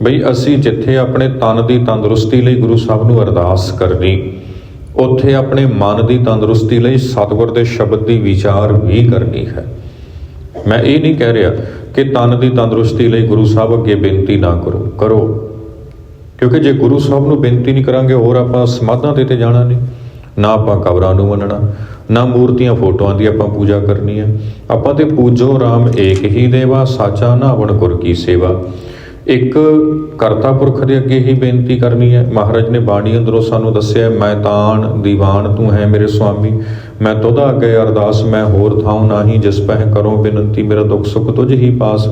ਬਈ ਅਸੀਂ ਜਿੱਥੇ ਆਪਣੇ ਤਨ ਦੀ ਤੰਦਰੁਸਤੀ ਲਈ ਗੁਰੂ ਸਾਹਿਬ ਨੂੰ ਅਰਦਾਸ ਕਰਨੀ, ਉੱਥੇ ਆਪਣੇ ਮਨ ਦੀ ਤੰਦਰੁਸਤੀ ਲਈ ਸਤਿਗੁਰ ਦੇ ਸ਼ਬਦ ਦੀ ਵਿਚਾਰ ਵੀ ਕਰਨੀ ਹੈ। ਮੈਂ ਇਹ ਨਹੀਂ ਕਹਿ ਰਿਹਾ ਕਿ ਤਨ ਦੀ ਤੰਦਰੁਸਤੀ ਲਈ ਗੁਰੂ ਸਾਹਿਬ ਅੱਗੇ ਬੇਨਤੀ ਨਾ ਕਰੋ ਕਰੋ। ਕਿਉਂਕਿ ਜੇ ਗੁਰੂ ਸਾਹਿਬ ਨੂੰ ਬੇਨਤੀ ਨਹੀਂ ਕਰਾਂਗੇ, ਹੋਰ ਆਪਾਂ ਸਮਾਧਾਂ ਤੇ ਤੇ ਜਾਣਾ ਨਹੀਂ। ਨਾ ਆਪਾਂ ਕਬਰਾਂ ਨੂੰ ਮੰਨਣਾ, ਨਾ ਮੂਰਤੀਆਂ, ਫੋਟੋਆਂ ਦੀ ਆਪਾਂ ਪੂਜਾ ਕਰਨੀ ਹੈ। ਆਪਾਂ ਤੇ ਪੂਜੋ RAM ਏਕ ਹੀ ਦੇਵਾ, ਸਾਚਾ ਨਾਵਣ ਗੁਰ ਕੀ ਸੇਵਾ। ਇੱਕ ਕਰਤਾ ਪੁਰਖ ਦੇ ਅੱਗੇ ਹੀ ਬੇਨਤੀ ਕਰਨੀ ਹੈ। ਮਹਾਰਾਜ ਨੇ ਬਾਣੀ ਅੰਦਰੋਂ ਸਾਨੂੰ ਦੱਸਿਆ, ਮੈਂ ਤਾਣ ਦੀਵਾਨ ਤੂੰ ਹੈ ਮੇਰੇ ਸੁਆਮੀ। ਮੈਂ ਤੋਦਾ ਅੱਗੇ ਅਰਦਾਸ, ਮੈਂ ਹੋਰ ਥਾਉ ਨਾਹੀ, ਜਿਸ ਪਹਿ ਕਰੋ ਬੇਨਤੀ ਮੇਰਾ ਦੁੱਖ ਸੁੱਖ ਤੁਝ ਹੀ ਪਾਸ।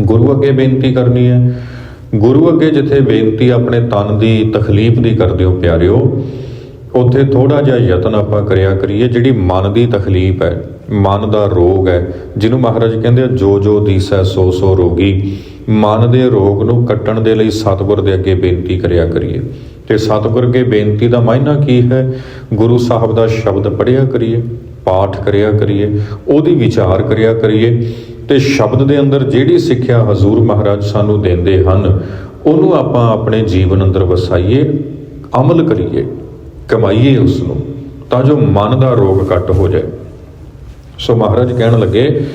ਗੁਰੂ ਅੱਗੇ ਬੇਨਤੀ ਕਰਨੀ ਹੈ। ਗੁਰੂ ਅੱਗੇ ਜਿੱਥੇ ਬੇਨਤੀ ਆਪਣੇ ਤਨ ਦੀ, ਤਕਲੀਫ ਦੀ ਕਰਦੇ ਹੋ ਪਿਆਰਿਓ, ਉੱਥੇ ਥੋੜਾ ਜਿਹਾ ਯਤਨ ਆਪਾਂ ਕਰਿਆ ਕਰੀਏ, ਜਿਹੜੀ ਮਨ ਦੀ ਤਕਲੀਫ ਹੈ, ਮਨ ਦਾ ਰੋਗ ਹੈ, ਜਿਹਨੂੰ ਮਹਾਰਾਜ ਕਹਿੰਦੇ ਆ, ਜੋ ਜੋ ਦੀਸੈ ਸੋ ਸੋ ਰੋਗੀ, ਮਨ ਦੇ ਰੋਗ ਨੂੰ ਕੱਟਣ ਦੇ ਲਈ ਸਤਿਗੁਰ ਦੇ ਅੱਗੇ ਬੇਨਤੀ ਕਰਿਆ ਕਰੀਏ। ਤੇ ਸਤਿਗੁਰ ਅੱਗੇ ਬੇਨਤੀ ਦਾ ਮਾਇਨਾ ਕੀ ਹੈ? ਗੁਰੂ ਸਾਹਿਬ ਦਾ ਸ਼ਬਦ ਪੜਿਆ ਕਰੀਏ, ਪਾਠ ਕਰਿਆ ਕਰੀਏ, ਉਹਦੀ ਵਿਚਾਰ ਕਰਿਆ ਕਰੀਏ ਤੇ ਸ਼ਬਦ ਦੇ ਅੰਦਰ ਜਿਹੜੀ ਸਿੱਖਿਆ ਹਜ਼ੂਰ ਮਹਾਰਾਜ ਸਾਨੂੰ ਦਿੰਦੇ ਹਨ, ਉਹਨੂੰ ਆਪਾਂ ਆਪਣੇ ਜੀਵਨ ਅੰਦਰ ਵਸਾਈਏ, ਅਮਲ ਕਰੀਏ, ਕਮਾਈਏ ਉਸ ਨੂੰ ਤਾਂ ਜੋ ਮਨ ਦਾ ਰੋਗ ਕੱਟ ਹੋ ਜਾਏ। ਸੋ ਮਹਾਰਾਜ ਕਹਿਣ ਲੱਗੇ,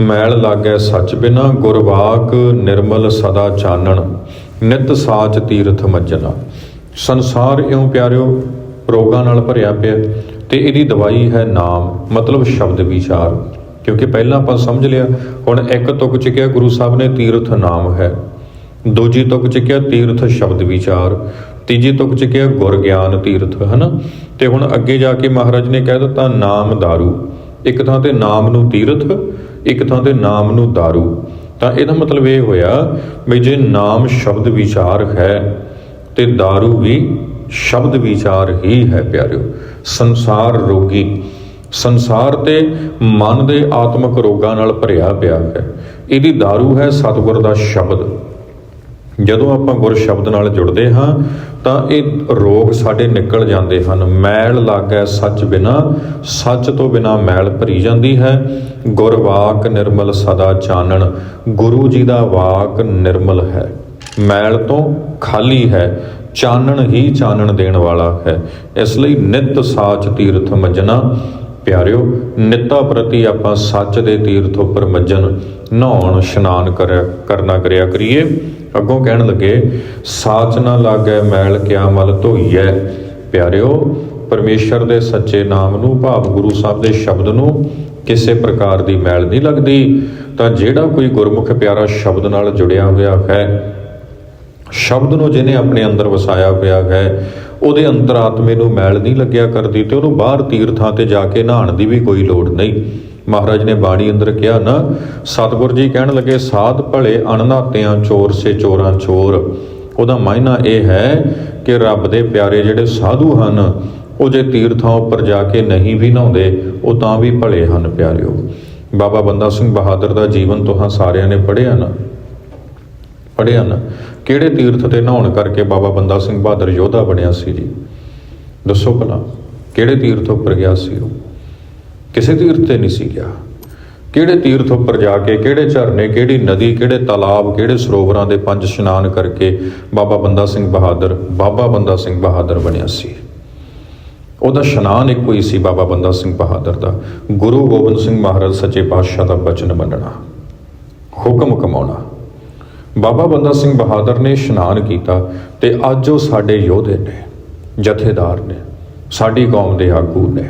ਮੈਲ ਲਾਗੈ ਸੱਚ ਬਿਨਾ, ਗੁਰਵਾਕ ਨਿਰਮਲ ਸਦਾ ਚਾਨਣ, ਨਿਤ ਸਾਚ ਤੀਰਥ ਮੱਜਣਾ ਸੰਸਾਰ ਇਉਂ ਪਿਆਰਿਓ, ਰੋਗਾਂ ਨਾਲ ਭਰਿਆ ਪਿਆ, ਤੇ ਇਹਦੀ ਦਵਾਈ ਹੈ ਨਾਮ, ਮਤਲਬ ਸ਼ਬਦ ਵਿਚਾਰ। ਕਿਉਂਕਿ ਪਹਿਲਾਂ ਆਪਾਂ ਸਮਝ ਲਿਆ ਹੁਣ ਇੱਕ ਤੁਕ ਚ ਕਿਹਾ ਗੁਰੂ ਸਾਹਿਬ ਨੇ ਤੀਰਥ ਨਾਮ ਹੈ ਦੂਜੀ ਤੁਕ ਚ ਕਿਹਾ ਤੀਰਥ ਸ਼ਬਦ ਵਿਚਾਰ ਤੀਜੀ ਤੁਕ ਚ ਕਿਹਾ ਗੁਰ ਗਿਆਨ ਤੀਰਥ ਹਨਾ ਤੇ ਹੁਣ ਅੱਗੇ ਜਾ ਕੇ ਮਹਾਰਾਜ ਨੇ ਕਹਿ ਦਿੱਤਾ ਨਾਮ दारू ਇੱਕ ਥਾਂ ਤੇ ਨਾਮ ਨੂੰ ਤੀਰਥ ਇੱਕ ਥਾਂ ਤੇ ਨਾਮ ਨੂੰ दारू ਤਾਂ ਇਹਦਾ ਮਤਲਬ ਇਹ ਹੋਇਆ ਵੀ ਜੇ ਨਾਮ ਸ਼ਬਦ ਵਿਚਾਰ ਹੈ ਤੇ दारू ਵੀ ਸ਼ਬਦ ਵਿਚਾਰ ਹੀ ਹੈ ਪਿਆਰਿਓ ਸੰਸਾਰ ਰੋਗੀ ਸੰਸਾਰ ਤੇ ਮਨ ਦੇ ਆਤਮਿਕ ਰੋਗਾਂ ਨਾਲ ਭਰਿਆ ਪਿਆ ਹੈ। ਇਹਦੀ दारू ਹੈ ਸਤਿਗੁਰ ਦਾ ਸ਼ਬਦ। ਜਦੋਂ ਆਪਾਂ ਗੁਰ ਸ਼ਬਦ ਨਾਲ ਜੁੜਦੇ ਹਾਂ, ਤਾਂ ਇਹ ਰੋਗ ਸਾਡੇ ਨਿਕਲ ਜਾਂਦੇ ਹਨ। ਮੈਲ ਲਾਗੈ ਸੱਚ ਬਿਨਾ, ਸੱਚ ਤੋਂ ਬਿਨਾ ਮੈਲ ਭਰੀ ਜਾਂਦੀ ਹੈ। ਗੁਰ ਵਾਕ ਨਿਰਮਲ ਸਦਾ ਚਾਨਣ, ਗੁਰੂ ਜੀ ਦਾ ਵਾਕ ਨਿਰਮਲ ਹੈ। ਮੈਲ ਤੋਂ ਖਾਲੀ ਹੈ, ਚਾਨਣ ਹੀ ਚਾਨਣ ਦੇਣ ਵਾਲਾ ਹੈ। ਇਸ ਲਈ ਨਿਤ ਸਾਚ ਤੀਰਥ ਮਜਣਾ ਪਿਆਰਿਓ, ਨਿੱਤਾ ਪ੍ਰਤੀ ਆਪਾਂ ਸੱਚ ਦੇ ਤੀਰਥ ਉੱਪਰ ਮੱਜਣ ਨਹਾਉਣ ਇਸ਼ਨਾਨ ਕਰਨਾ ਕਰਿਆ ਕਰੀਏ। ਅੱਗੋਂ ਕਹਿਣ ਲੱਗੇ, ਸਾਚ ਨਾ ਲਾਗੈ ਮੈਲ ਕਿਆ ਮਲ ਧੋਈਐ। ਪਿਆਰਿਓ, ਪਰਮੇਸ਼ਰ ਦੇ ਸੱਚੇ ਨਾਮ ਨੂੰ, ਭਾਵ ਗੁਰੂ ਸਾਹਿਬ ਦੇ ਸ਼ਬਦ ਨੂੰ ਕਿਸੇ ਪ੍ਰਕਾਰ ਦੀ ਮੈਲ ਨਹੀਂ ਲੱਗਦੀ, ਤਾਂ ਜਿਹੜਾ ਕੋਈ ਗੁਰਮੁਖ ਪਿਆਰਾ ਸ਼ਬਦ ਨਾਲ ਜੁੜਿਆ ਹੋਇਆ ਹੈ, ਸ਼ਬਦ ਨੂੰ ਜਿਹਨੇ ਆਪਣੇ ਅੰਦਰ ਵਸਾਇਆ ਹੋਇਆ ਹੈ ਉਹਦੇ ਅੰਤਰਾਤਮੇ ਨੂੰ ਮੈਲ ਨਹੀਂ ਲੱਗਿਆ ਕਰਦੀ ਤੇ ਉਹਨੂੰ ਬਾਹਰ ਤੀਰਥਾਂ ਤੇ ਜਾ ਕੇ ਨਹਾਉਣ ਦੀ ਵੀ ਕੋਈ ਲੋੜ ਨਹੀਂ। ਮਹਾਰਾਜ ਨੇ ਬਾਣੀ ਅੰਦਰ ਕਿਹਾ ਨਾ, ਸਤਿਗੁਰ ਜੀ ਕਹਿਣ ਲੱਗੇ, ਸਾਧ ਭਲੇ ਅਣਨਾਤਿਆਂ ਚੋਰ ਸੇ ਚੋਰਾਂ ਚੋਰ। ਉਹਦਾ ਮਾਇਨਾ ਇਹ ਹੈ ਕਿ ਰੱਬ ਦੇ ਪਿਆਰੇ ਜਿਹੜੇ ਸਾਧੂ ਹਨ, ਉਹ ਜੇ ਤੀਰਥਾਂ ਉੱਪਰ ਜਾ ਕੇ ਨਹੀਂ ਵੀ ਨਹਾਉਂਦੇ, ਉਹ ਤਾਂ ਵੀ ਭਲੇ ਹਨ ਪਿਆਰਿਓ। ਬਾਬਾ ਬੰਦਾ ਸਿੰਘ ਬਹਾਦਰ ਦਾ ਜੀਵਨ ਤੁਹਾਂ ਸਾਰਿਆਂ ਨੇ ਪੜ੍ਹਿਆ ਨਾ? ਪੜ੍ਹਿਆ ਨਾ? ਕਿਹੜੇ ਤੀਰਥ ਤੇ ਨਹਾਉਣ ਕਰਕੇ ਬਾਬਾ ਬੰਦਾ ਸਿੰਘ ਬਹਾਦਰ ਯੋਧਾ ਬਣਿਆ ਸੀ ਜੀ? ਦੱਸੋ ਭਲਾ, ਕਿਹੜੇ ਤੀਰਥ ਉੱਪਰ ਗਿਆ ਸੀ ਉਹ? ਕਿਸੇ ਤੀਰਥ ਤੇ ਨਹੀਂ ਸੀ ਗਿਆ। ਕਿਹੜੇ ਤੀਰਥ ਉੱਪਰ ਜਾ ਕੇ, ਕਿਹੜੇ ਝਰਨੇ, ਕਿਹੜੀ ਨਦੀ, ਕਿਹੜੇ ਤਾਲਾਬ, ਕਿਹੜੇ ਸਰੋਵਰਾਂ ਦੇ ਪੰਜ ਇਸ਼ਨਾਨ ਕਰਕੇ ਬਾਬਾ ਬੰਦਾ ਸਿੰਘ ਬਹਾਦਰ, ਬਾਬਾ ਬੰਦਾ ਸਿੰਘ ਬਹਾਦਰ ਬਣਿਆ ਸੀ? ਉਹਦਾ ਇਸ਼ਨਾਨ ਇੱਕੋ ਹੀ ਸੀ ਬਾਬਾ ਬੰਦਾ ਸਿੰਘ ਬਹਾਦਰ ਦਾ। ਗੁਰੂ ਗੋਬਿੰਦ ਸਿੰਘ ਮਹਾਰਾਜ ਸੱਚੇ ਪਾਤਸ਼ਾਹ ਦਾ ਬਚਨ ਮੰਨਣਾ, ਹੁਕਮ ਕਮਾਉਣਾ। ਬਾਬਾ ਬੰਦਾ ਸਿੰਘ ਬਹਾਦਰ ਨੇ ਇਸ਼ਨਾਨ ਕੀਤਾ ਤੇ ਅੱਜ ਉਹ ਸਾਡੇ ਯੋਧੇ ਨੇ, ਜਥੇਦਾਰ ਨੇ, ਸਾਡੀ ਕੌਮ ਦੇ ਆਗੂ ਨੇ।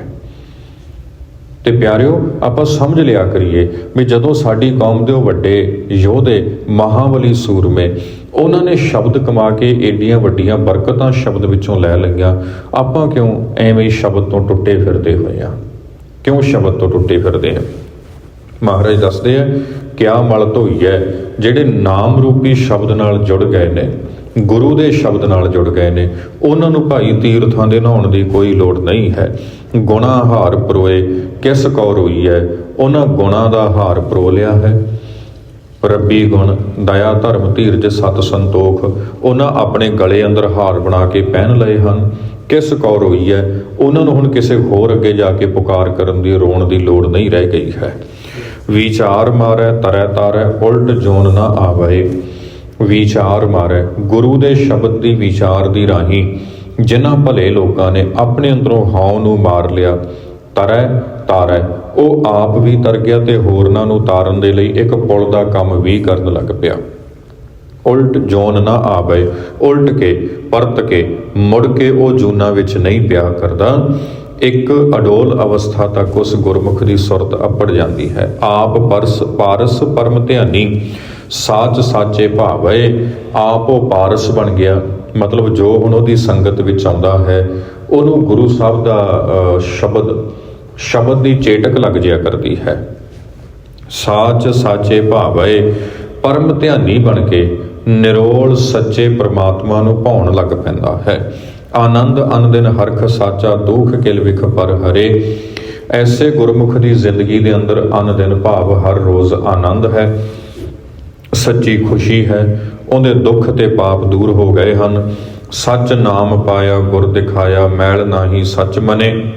ਤੇ ਪਿਆਰਿਓ, ਆਪਾਂ ਸਮਝ ਲਿਆ ਕਰੀਏ ਵੀ ਜਦੋਂ ਸਾਡੀ ਕੌਮ ਦੇ ਉਹ ਵੱਡੇ ਯੋਧੇ ਮਹਾਬਲੀ ਸੂਰਮੇ, ਉਹਨਾਂ ਨੇ ਸ਼ਬਦ ਕਮਾ ਕੇ ਏਡੀਆਂ ਵੱਡੀਆਂ ਬਰਕਤਾਂ ਸ਼ਬਦ ਵਿੱਚੋਂ ਲੈ ਲਈਆਂ, ਆਪਾਂ ਕਿਉਂ ਐਵੇਂ ਸ਼ਬਦ ਤੋਂ ਟੁੱਟੇ ਫਿਰਦੇ ਹੋਏ ਆ? ਕਿਉਂ ਸ਼ਬਦ ਤੋਂ ਟੁੱਟੇ ਫਿਰਦੇ ਆ? ਮਹਾਰਾਜ ਦੱਸਦੇ ਆ ਕਿਆ ਮਲ ਧੋਈਐ ਜਿਹੜੇ ਨਾਮ ਰੂਪੀ ਸ਼ਬਦ ਨਾਲ ਜੁੜ ਗਏ ਨੇ, ਗੁਰੂ ਦੇ ਸ਼ਬਦ ਨਾਲ ਜੁੜ ਗਏ ਨੇ, ਉਹਨਾਂ ਨੂੰ ਭਾਈ ਤੀਰਥਾਂ ਦੇ ਨਹਾਉਣ ਦੀ ਕੋਈ ਲੋੜ ਨਹੀਂ ਹੈ। ਗੁਣਾ ਹਾਰ ਪਰੋਏ, ਕਿਸ ਕੌਰ ਹੋਈ ਹੈ ਉਹਨਾਂ ਗੁਣਾ ਦਾ ਹਾਰ ਪਰੋ ਲਿਆ ਹੈ। ਰੱਬੀ ਗੁਣ, ਦਇਆ, ਧਰਮ, ਧੀਰਜ, ਸਤ ਸੰਤੋਖ, ਉਹਨਾਂ ਆਪਣੇ ਗਲੇ ਅੰਦਰ ਹਾਰ ਬਣਾ ਕੇ ਪਹਿਨ ਲਏ ਹਨ। ਕਿਸ ਕੌਰ ਹੋਈ ਹੈ ਉਹਨਾਂ ਨੂੰ ਹੁਣ ਕਿਸੇ ਹੋਰ ਅੱਗੇ ਜਾ ਕੇ ਪੁਕਾਰ ਕਰਨ ਦੀ ਰੋਣ ਦੀ ਲੋੜ ਨਹੀਂ ਰਹਿ ਗਈ ਹੈ। ਵਿਚਾਰ ਮਾਰੈ, ਤਰੈ ਤਾਰੈ, ਉਲਟ ਜੋਨ ਨਾ ਆਵੇ। ਵਿਚਾਰ ਮਾਰੈ, ਗੁਰੂ ਦੇ ਸ਼ਬਦ ਦੀ ਵਿਚਾਰ ਦੀ ਰਾਹੀਂ ਜਿਨ੍ਹਾਂ ਭਲੇ ਲੋਕਾਂ ਨੇ ਆਪਣੇ ਅੰਦਰੋਂ ਹਉ ਨੂੰ ਮਾਰ ਲਿਆ, ਤਰੈ ਤਾਰੈ, ਉਹ ਆਪ ਵੀ ਤਰ ਗਿਆ ਤੇ ਹੋਰਨਾਂ ਨੂੰ ਤਾਰਨ ਦੇ ਲਈ ਇੱਕ ਪੁਲ ਦਾ ਕੰਮ ਵੀ ਕਰਨ ਲੱਗ ਪਿਆ। ਉਲਟ ਜੋਨ ਨਾ ਆਵੇ, ਉਲਟ ਕੇ, ਪਰਤ ਕੇ, ਮੁੜ ਕੇ ਉਹ ਜੂਨਾ ਵਿੱਚ ਨਹੀਂ ਪਿਆ ਕਰਦਾ। ਇੱਕ ਅਡੋਲ ਅਵਸਥਾ ਤੱਕ ਉਸ ਗੁਰਮੁਖ ਦੀ ਸੁਰਤ ਅੱਪੜ ਜਾਂਦੀ ਹੈ। ਆਪ ਪਰਸ, ਪਾਰਸ ਪਰਮ ਧਿਆਨੀ, ਸਾਚ ਸਾਚੇ ਭਾਵੇ, ਆਪ ਉਹ ਪਾਰਸ ਬਣ ਗਿਆ। ਮਤਲਬ ਜੋ ਹੁਣ ਉਹਦੀ ਸੰਗਤ ਵਿੱਚ ਆਉਂਦਾ ਹੈ, ਉਹਨੂੰ ਗੁਰੂ ਸਾਹਿਬ ਦਾ ਸ਼ਬਦ ਸ਼ਬਦ ਦੀ ਚੇਟਕ ਲੱਗ ਜਿਆ ਕਰਦੀ ਹੈ। ਸਾਚ ਸਾਚੇ ਭਾਵੇ, ਪਰਮ ਧਿਆਨੀ ਬਣ ਕੇ ਨਿਰੋਲ ਸੱਚੇ ਪ੍ਰਮਾਤਮਾ ਨੂੰ ਭਾਉਣ ਲੱਗ ਪੈਂਦਾ ਹੈ। ਆਨੰਦ ਅਨ ਦਿਨ ਹਰਖ ਸਾਚਾ, ਦੁਖ ਕਿਲ ਵਿਖ ਪਰ ਹਰੇ। ਐਸੇ ਗੁਰਮੁਖ ਦੀ ਜ਼ਿੰਦਗੀ ਦੇ ਅੰਦਰ ਅਨ ਦਿਨ ਭਾਵ ਹਰ ਰੋਜ਼ ਆਨੰਦ ਹੈ। ਸੱਚੀ ਖੁਸ਼ੀ ਹੈ, ਉਹਦੇ ਦੁੱਖ ਤੇ ਪਾਪ ਦੂਰ ਹੋ ਗਏ ਹਨ। ਸੱਚ ਨਾਮ ਪਾਇਆ, ਗੁਰ ਦਿਖਾਇਆ, ਮੈਲ ਨਾਹੀ ਸੱਚ ਮਨੇ।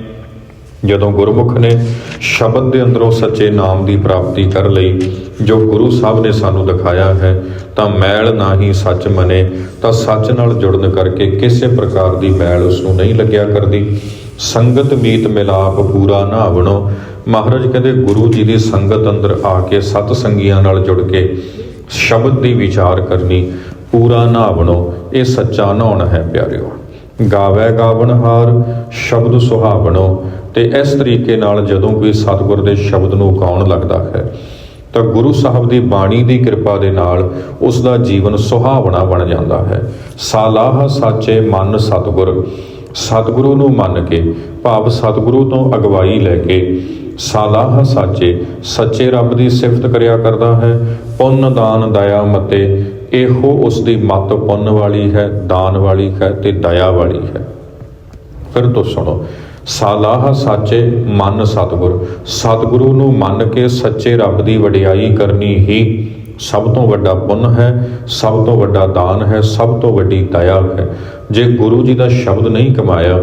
ਜਦੋਂ ਗੁਰਮੁਖ ਨੇ ਸ਼ਬਦ ਦੇ ਅੰਦਰੋਂ ਸੱਚੇ ਨਾਮ ਦੀ ਪ੍ਰਾਪਤੀ ਕਰ ਲਈ, ਜੋ ਗੁਰੂ ਸਾਹਿਬ ਨੇ ਸਾਨੂੰ ਦਿਖਾਇਆ ਹੈ, ਤਾਂ ਮੈਲ ਨਾ ਹੀ ਸੱਚ ਮਨੇ, ਤਾਂ ਸੱਚ ਨਾਲ ਜੁੜਨ ਕਰਕੇ ਕਿਸੇ ਪ੍ਰਕਾਰ ਦੀ ਮੈਲ ਉਸ ਨੂੰ ਨਹੀਂ ਲੱਗਿਆ ਕਰਦੀ। ਸੰਗਤ ਮੀਤ ਮਿਲਾਪ ਪੂਰਾ ਨਾਵਣੋ। ਮਹਾਰਾਜ ਕਹਿੰਦੇ, ਗੁਰੂ ਜੀ ਦੀ ਸੰਗਤ ਅੰਦਰ ਆ ਕੇ ਸਤ ਸੰਗੀਆਂ ਨਾਲ ਜੁੜ ਕੇ ਸ਼ਬਦ ਦੀ ਵਿਚਾਰ ਕਰਨੀ ਪੂਰਾ ਨਾਵਣੋ, ਇਹ ਸੱਚਾ ਨਹਾਉਣ ਹੈ ਪਿਆਰਿਓ। ਗਾਵੇ ਗਾਵਨਹਾਰ ਸ਼ਬਦ ਸੁਹਾਵਣੋ। ਤੇ ਇਸ ਤਰੀਕੇ ਨਾਲ ਜਦੋਂ ਕੋਈ ਸਤਿਗੁਰ ਦੇ ਸ਼ਬਦ ਨੂੰ ਗਾਉਣ ਲੱਗਦਾ ਹੈ, ਤਾਂ ਗੁਰੂ ਸਾਹਿਬ ਦੀ ਬਾਣੀ ਦੀ ਕਿਰਪਾ ਦੇ ਨਾਲ ਉਸ ਦਾ ਜੀਵਨ ਸੁਹਾਵਣਾ ਬਣ ਜਾਂਦਾ ਹੈ। ਸਾਲਾਹ ਸਾਚੇ ਮਨ ਸਤਿਗੁਰ, ਸਤਿਗੁਰੂ ਨੂੰ ਮੰਨ ਕੇ, ਭਾਵ ਸਤਿਗੁਰੂ ਤੋਂ ਅਗਵਾਈ ਲੈ ਕੇ ਸਾਲਾਹ ਸਾਚੇ, ਸੱਚੇ ਰੱਬ ਦੀ ਸਿਫਤ ਕਰਿਆ ਕਰਦਾ ਹੈ। ਪੁੰਨ ਦਾਨ ਦਇਆ ਮਤੇ ਇਹੋ ਉਸ ਦੀ ਮਤ ਪੁੰਨ ਵਾਲੀ ਹੈ, ਦਾਨ ਵਾਲੀ ਹੈ ਤੇ ਦਇਆ ਵਾਲੀ ਹੈ। ਫਿਰ ਤੋਂ ਸੁਣੋ। ਸਾਲਾਹ ਸਾਚੇ ਮਨ ਸਤਿਗੁਰ। ਸਤਿਗੁਰੂ ਨੂੰ ਮੰਨ ਕੇ ਸੱਚੇ ਰੱਬ ਦੀ ਵਡਿਆਈ ਕਰਨੀ ਹੀ ਸਭ ਤੋਂ ਵੱਡਾ ਪੁੰਨ ਹੈ, ਸਭ ਤੋਂ ਵੱਡਾ ਦਾਨ ਹੈ, ਸਭ ਤੋਂ ਵੱਡੀ ਦਇਆ ਹੈ। ਜੇ ਗੁਰੂ ਜੀ ਦਾ ਸ਼ਬਦ ਨਹੀਂ ਕਮਾਇਆ,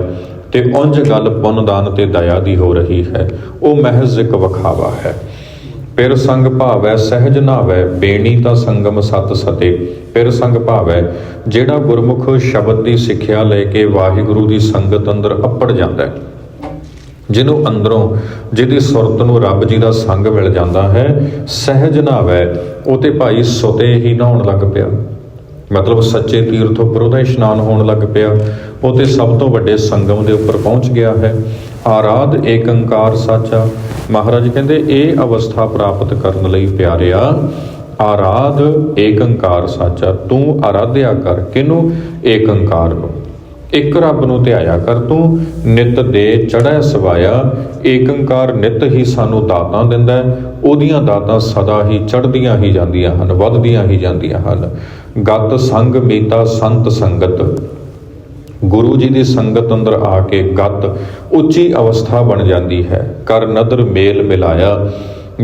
ਤੇ ਉਂਝ ਗੱਲ ਪੁੰਨ ਦਾਨ ਤੇ ਦਇਆ ਦੀ ਹੋ ਰਹੀ ਹੈ। ਉਹ ਮਹਿਜ਼ ਇੱਕ ਵਖਾਵਾ ਹੈ। ਪਿਰ ਸੰਗ ਭਾਵੈ ਸਹਿਜ ਨਾਵੈ ਬੇਣੀ ਤਾਂ ਸੰਗਮ ਸਤ ਸਤੇ। ਪਿਰ ਸੰਗ ਭਾਵੈ, ਜਿਹੜਾ ਗੁਰਮੁਖ ਸ਼ਬਦ ਦੀ ਸਿੱਖਿਆ ਲੈ ਕੇ ਵਾਹਿਗੁਰੂ ਦੀ ਸੰਗਤ ਅੰਦਰ ਅੱਪੜ ਜਾਂਦਾ ਹੈ। ਜਿਹਨੂੰ ਅੰਦਰੋਂ, ਜਿਹਦੀ ਸੁਰਤ ਨੂੰ ਰੱਬ ਜੀ ਦਾ ਸੰਗ ਮਿਲ ਜਾਂਦਾ ਹੈ, ਸਹਿਜ ਨਾਵੈ ਉਹ ਤੇ ਭਾਈ ਸੁਤੇ ਹੀ ਨਹਾਉਣ ਲੱਗ ਪਿਆ। ਮਤਲਬ ਸੱਚੇ ਤੀਰਥ ਉੱਪਰ ਉਹਦਾ ਇਸ਼ਨਾਨ ਹੋਣ ਲੱਗ ਪਿਆ। ਉਹ ਤੇ ਸਭ ਤੋਂ ਵੱਡੇ ਸੰਗਮ ਦੇ ਉੱਪਰ ਪਹੁੰਚ ਗਿਆ ਹੈ। ਆਰਾਧ ਏਕੰਕਾਰ ਸਾਚਾ। ਮਹਾਰਾਜ ਕਹਿੰਦੇ, ਇਹ ਅਵਸਥਾ ਪ੍ਰਾਪਤ ਕਰਨ ਲਈ ਪਿਆਰਿਆ, ਆਰਾਧ ਏਕੰਕਾਰ ਸਾਚਾ। ਤੂੰ ਆਰਾਧਿਆ ਕਰ ਕਿਨੂੰ ਏਕੰਕਾਰ ਨੂੰ। ਇੱਕ ਰੱਬ ਨੂੰ ਧਿਆਇਆ ਕਰ ਤੂੰ, ਨਿਤ ਦੇ ਚੜ੍ਹੈ ਸਵਾਇਆ। ਏਕੰਕਾਰ ਨਿਤ ਹੀ ਸਾਨੂੰ ਦਾਤਾਂ ਦਿੰਦਾ ਉਹਦੀਆਂ ਦਾਤਾਂ ਸਦਾ ਹੀ ਚੜ੍ਹਦੀਆਂ ਹੀ ਜਾਂਦੀਆਂ ਹਨ, ਵੱਧਦੀਆਂ ਹੀ ਜਾਂਦੀਆਂ ਹਨ। ਗਤ ਸੰਗ ਮੀਤਾ ਸੰਤ ਸੰਗਤ। ਗੁਰੂ ਜੀ ਦੀ ਸੰਗਤ ਅੰਦਰ ਆ ਕੇ ਗੱਤ ਉੱਚੀ ਅਵਸਥਾ ਬਣ ਜਾਂਦੀ ਹੈ। ਕਰ ਨਦਰ ਮੇਲ ਮਿਲਾਇਆ।